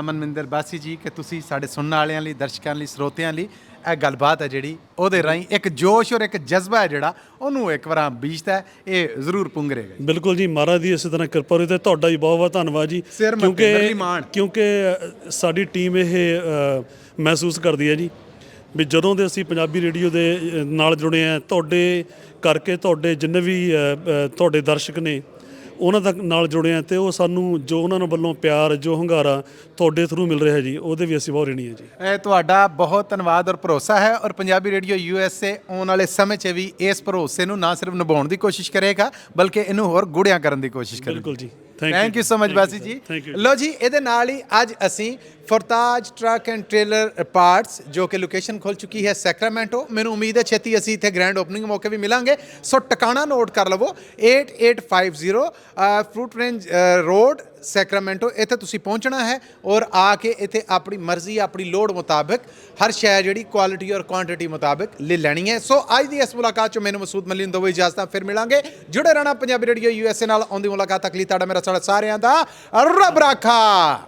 ਮਨਮਿੰਦਰ ਬਾਸੀ ਜੀ ਕਿ ਤੁਸੀਂ ਸਾਡੇ ਸੁਣਨ ਵਾਲਿਆਂ ਲਈ ਦਰਸ਼ਕਾਂ ਲਈ ਸਰੋਤਿਆਂ ਲਈ ਇਹ ਗੱਲਬਾਤ ਹੈ ਜਿਹੜੀ ਉਹਦੇ ਰਾਹੀਂ ਇੱਕ ਜੋਸ਼ ਔਰ ਇੱਕ ਜਜ਼ਬਾ ਹੈ ਜਿਹੜਾ ਉਹਨੂੰ ਇੱਕ ਵਾਰ ਬੀਜਦਾ ਹੈ, ਇਹ ਜ਼ਰੂਰ ਪੁੰਗਰੇਗਾ ਬਿਲਕੁਲ ਜੀ ਮਹਾਰਾਜ ਦੀ ਇਸੇ ਤਰ੍ਹਾਂ ਕਿਰਪਾ ਹੋਈ ਤੇ ਤੁਹਾਡਾ ਵੀ ਬਹੁਤ ਬਹੁਤ ਧੰਨਵਾਦ ਜੀ। ਸਿਰ ਮੱਥੇ, ਨਰਲੀ ਮਾਣ। ਕਿਉਂਕਿ ਅ, ਸਾਡੀ ਟੀਮ ਇਹ ਅ, ਮਹਿਸੂਸ ਕਰਦੀ ਹੈ ਜੀ ਵੀ ਜਦੋਂ ਦੇ ਅਸੀਂ ਪੰਜਾਬੀ ਰੇਡੀਓ ਦੇ ਅ, ਨਾਲ ਜੁੜੇ ਆ ਤੁਹਾਡੇ ਕਰਕੇ ਤੁਹਾਡੇ ਜਿੰਨੇ ਵੀ ਅ, ਅ, ਤੁਹਾਡੇ ਦਰਸ਼ਕ ਨੇ ਉਹਨਾਂ ਤੱਕ ਨਾਲ ਜੁੜੇ ਆ ਤੇ ਉਹ ਸਾਨੂੰ ਜੋ ਉਹਨਾਂ ਨੂੰ ਵੱਲੋਂ ਪਿਆਰ ਜੋ ਹੰਗਾਰਾ ਤੁਹਾਡੇ ਥਰੂ ਮਿਲ ਰਿਹਾ ਜੀ ਉਹਦੇ ਵੀ ਅਸੀਂ ਬਹੁਤ ਰਣੀ ਹੈ ਜੀ। ਇਹ ਤੁਹਾਡਾ ਬਹੁਤ ਧੰਨਵਾਦ ਔਰ ਭਰੋਸਾ ਹੈ ਔਰ ਪੰਜਾਬੀ ਰੇਡੀਓ ਯੂਐਸਏ ਆਉਣ ਵਾਲੇ ਸਮੇਂ 'ਚ ਵੀ ਇਸ ਭਰੋਸੇ ਨੂੰ ਨਾ ਸਿਰਫ ਨਿਭਾਉਣ ਦੀ ਕੋਸ਼ਿਸ਼ ਕਰੇਗਾ ਬਲਕਿ ਇਹਨੂੰ ਹੋਰ ਗੁੜਿਆਂ ਕਰਨ ਦੀ ਕੋਸ਼ਿਸ਼ ਕਰੇਗਾ। ਬਿਲਕੁਲ ਜੀ। ਥੈਂਕ ਯੂ ਸੋ ਮਚ ਬਾਸੀ ਜੀ ਲੋ ਜੀ ਇਹਦੇ ਨਾਲ ਹੀ ਅੱਜ ਅਸੀਂ Fartaj truck and trailer parts ਜੋ ਕਿ ਲੋਕੇਸ਼ਨ ਖੁੱਲ ਚੁੱਕੀ ਹੈ ਸੈਕਰਾਮੈਂਟੋ ਮੈਨੂੰ ਉਮੀਦ ਹੈ ਛੇਤੀ ਅਸੀਂ ਇੱਥੇ ਗ੍ਰੈਂਡ ਓਪਨਿੰਗ ਮੌਕੇ ਵੀ ਮਿਲਾਂਗੇ ਸੋ ਟਿਕਾਣਾ ਨੋਟ ਕਰ ਲਵੋ 8850 ਫਰੂਟ ਰੇਂਜ ਰੋਡ ਸੈਕਰਾਮੈਂਟੋ, ਇੱਥੇ ਤੁਸੀਂ ਪਹੁੰਚਣਾ ਹੈ ਔਰ ਆ ਕੇ ਇੱਥੇ ਆਪਣੀ ਮਰਜ਼ੀ, ਆਪਣੀ ਲੋੜ ਮੁਤਾਬਕ ਹਰ ਸ਼ੈ ਜਿਹੜੀ ਕੁਆਲਿਟੀ ਔਰ ਕੁਆਂਟੀਟੀ ਮੁਤਾਬਕ ਲੈ ਲੈਣੀ ਹੈ। ਸੋ ਅੱਜ ਦੀ ਇਸ ਮੁਲਾਕਾਤ ਚ ਮੈਨੂੰ ਮਸੂਦ ਮਲੀਨ ਦੋ ਇਜਾਜ਼ਤਾਂ ਫਿਰ ਮਿਲਾਂਗੇ। ਜੁੜੇ ਰਹਿਣਾ ਪੰਜਾਬੀ ਰੇਡੀਓ ਯੂਐਸਏ ਨਾਲ, ਆਉਂਦੀ ਮੁਲਾਕਾਤ ਤੱਕ ਲਈ ਤੁਹਾਡਾ, ਮੇਰਾ ਸਾਡਾ ਸਾਰਿਆਂ ਦਾ। ਰੱਬ ਰਾਖਾ!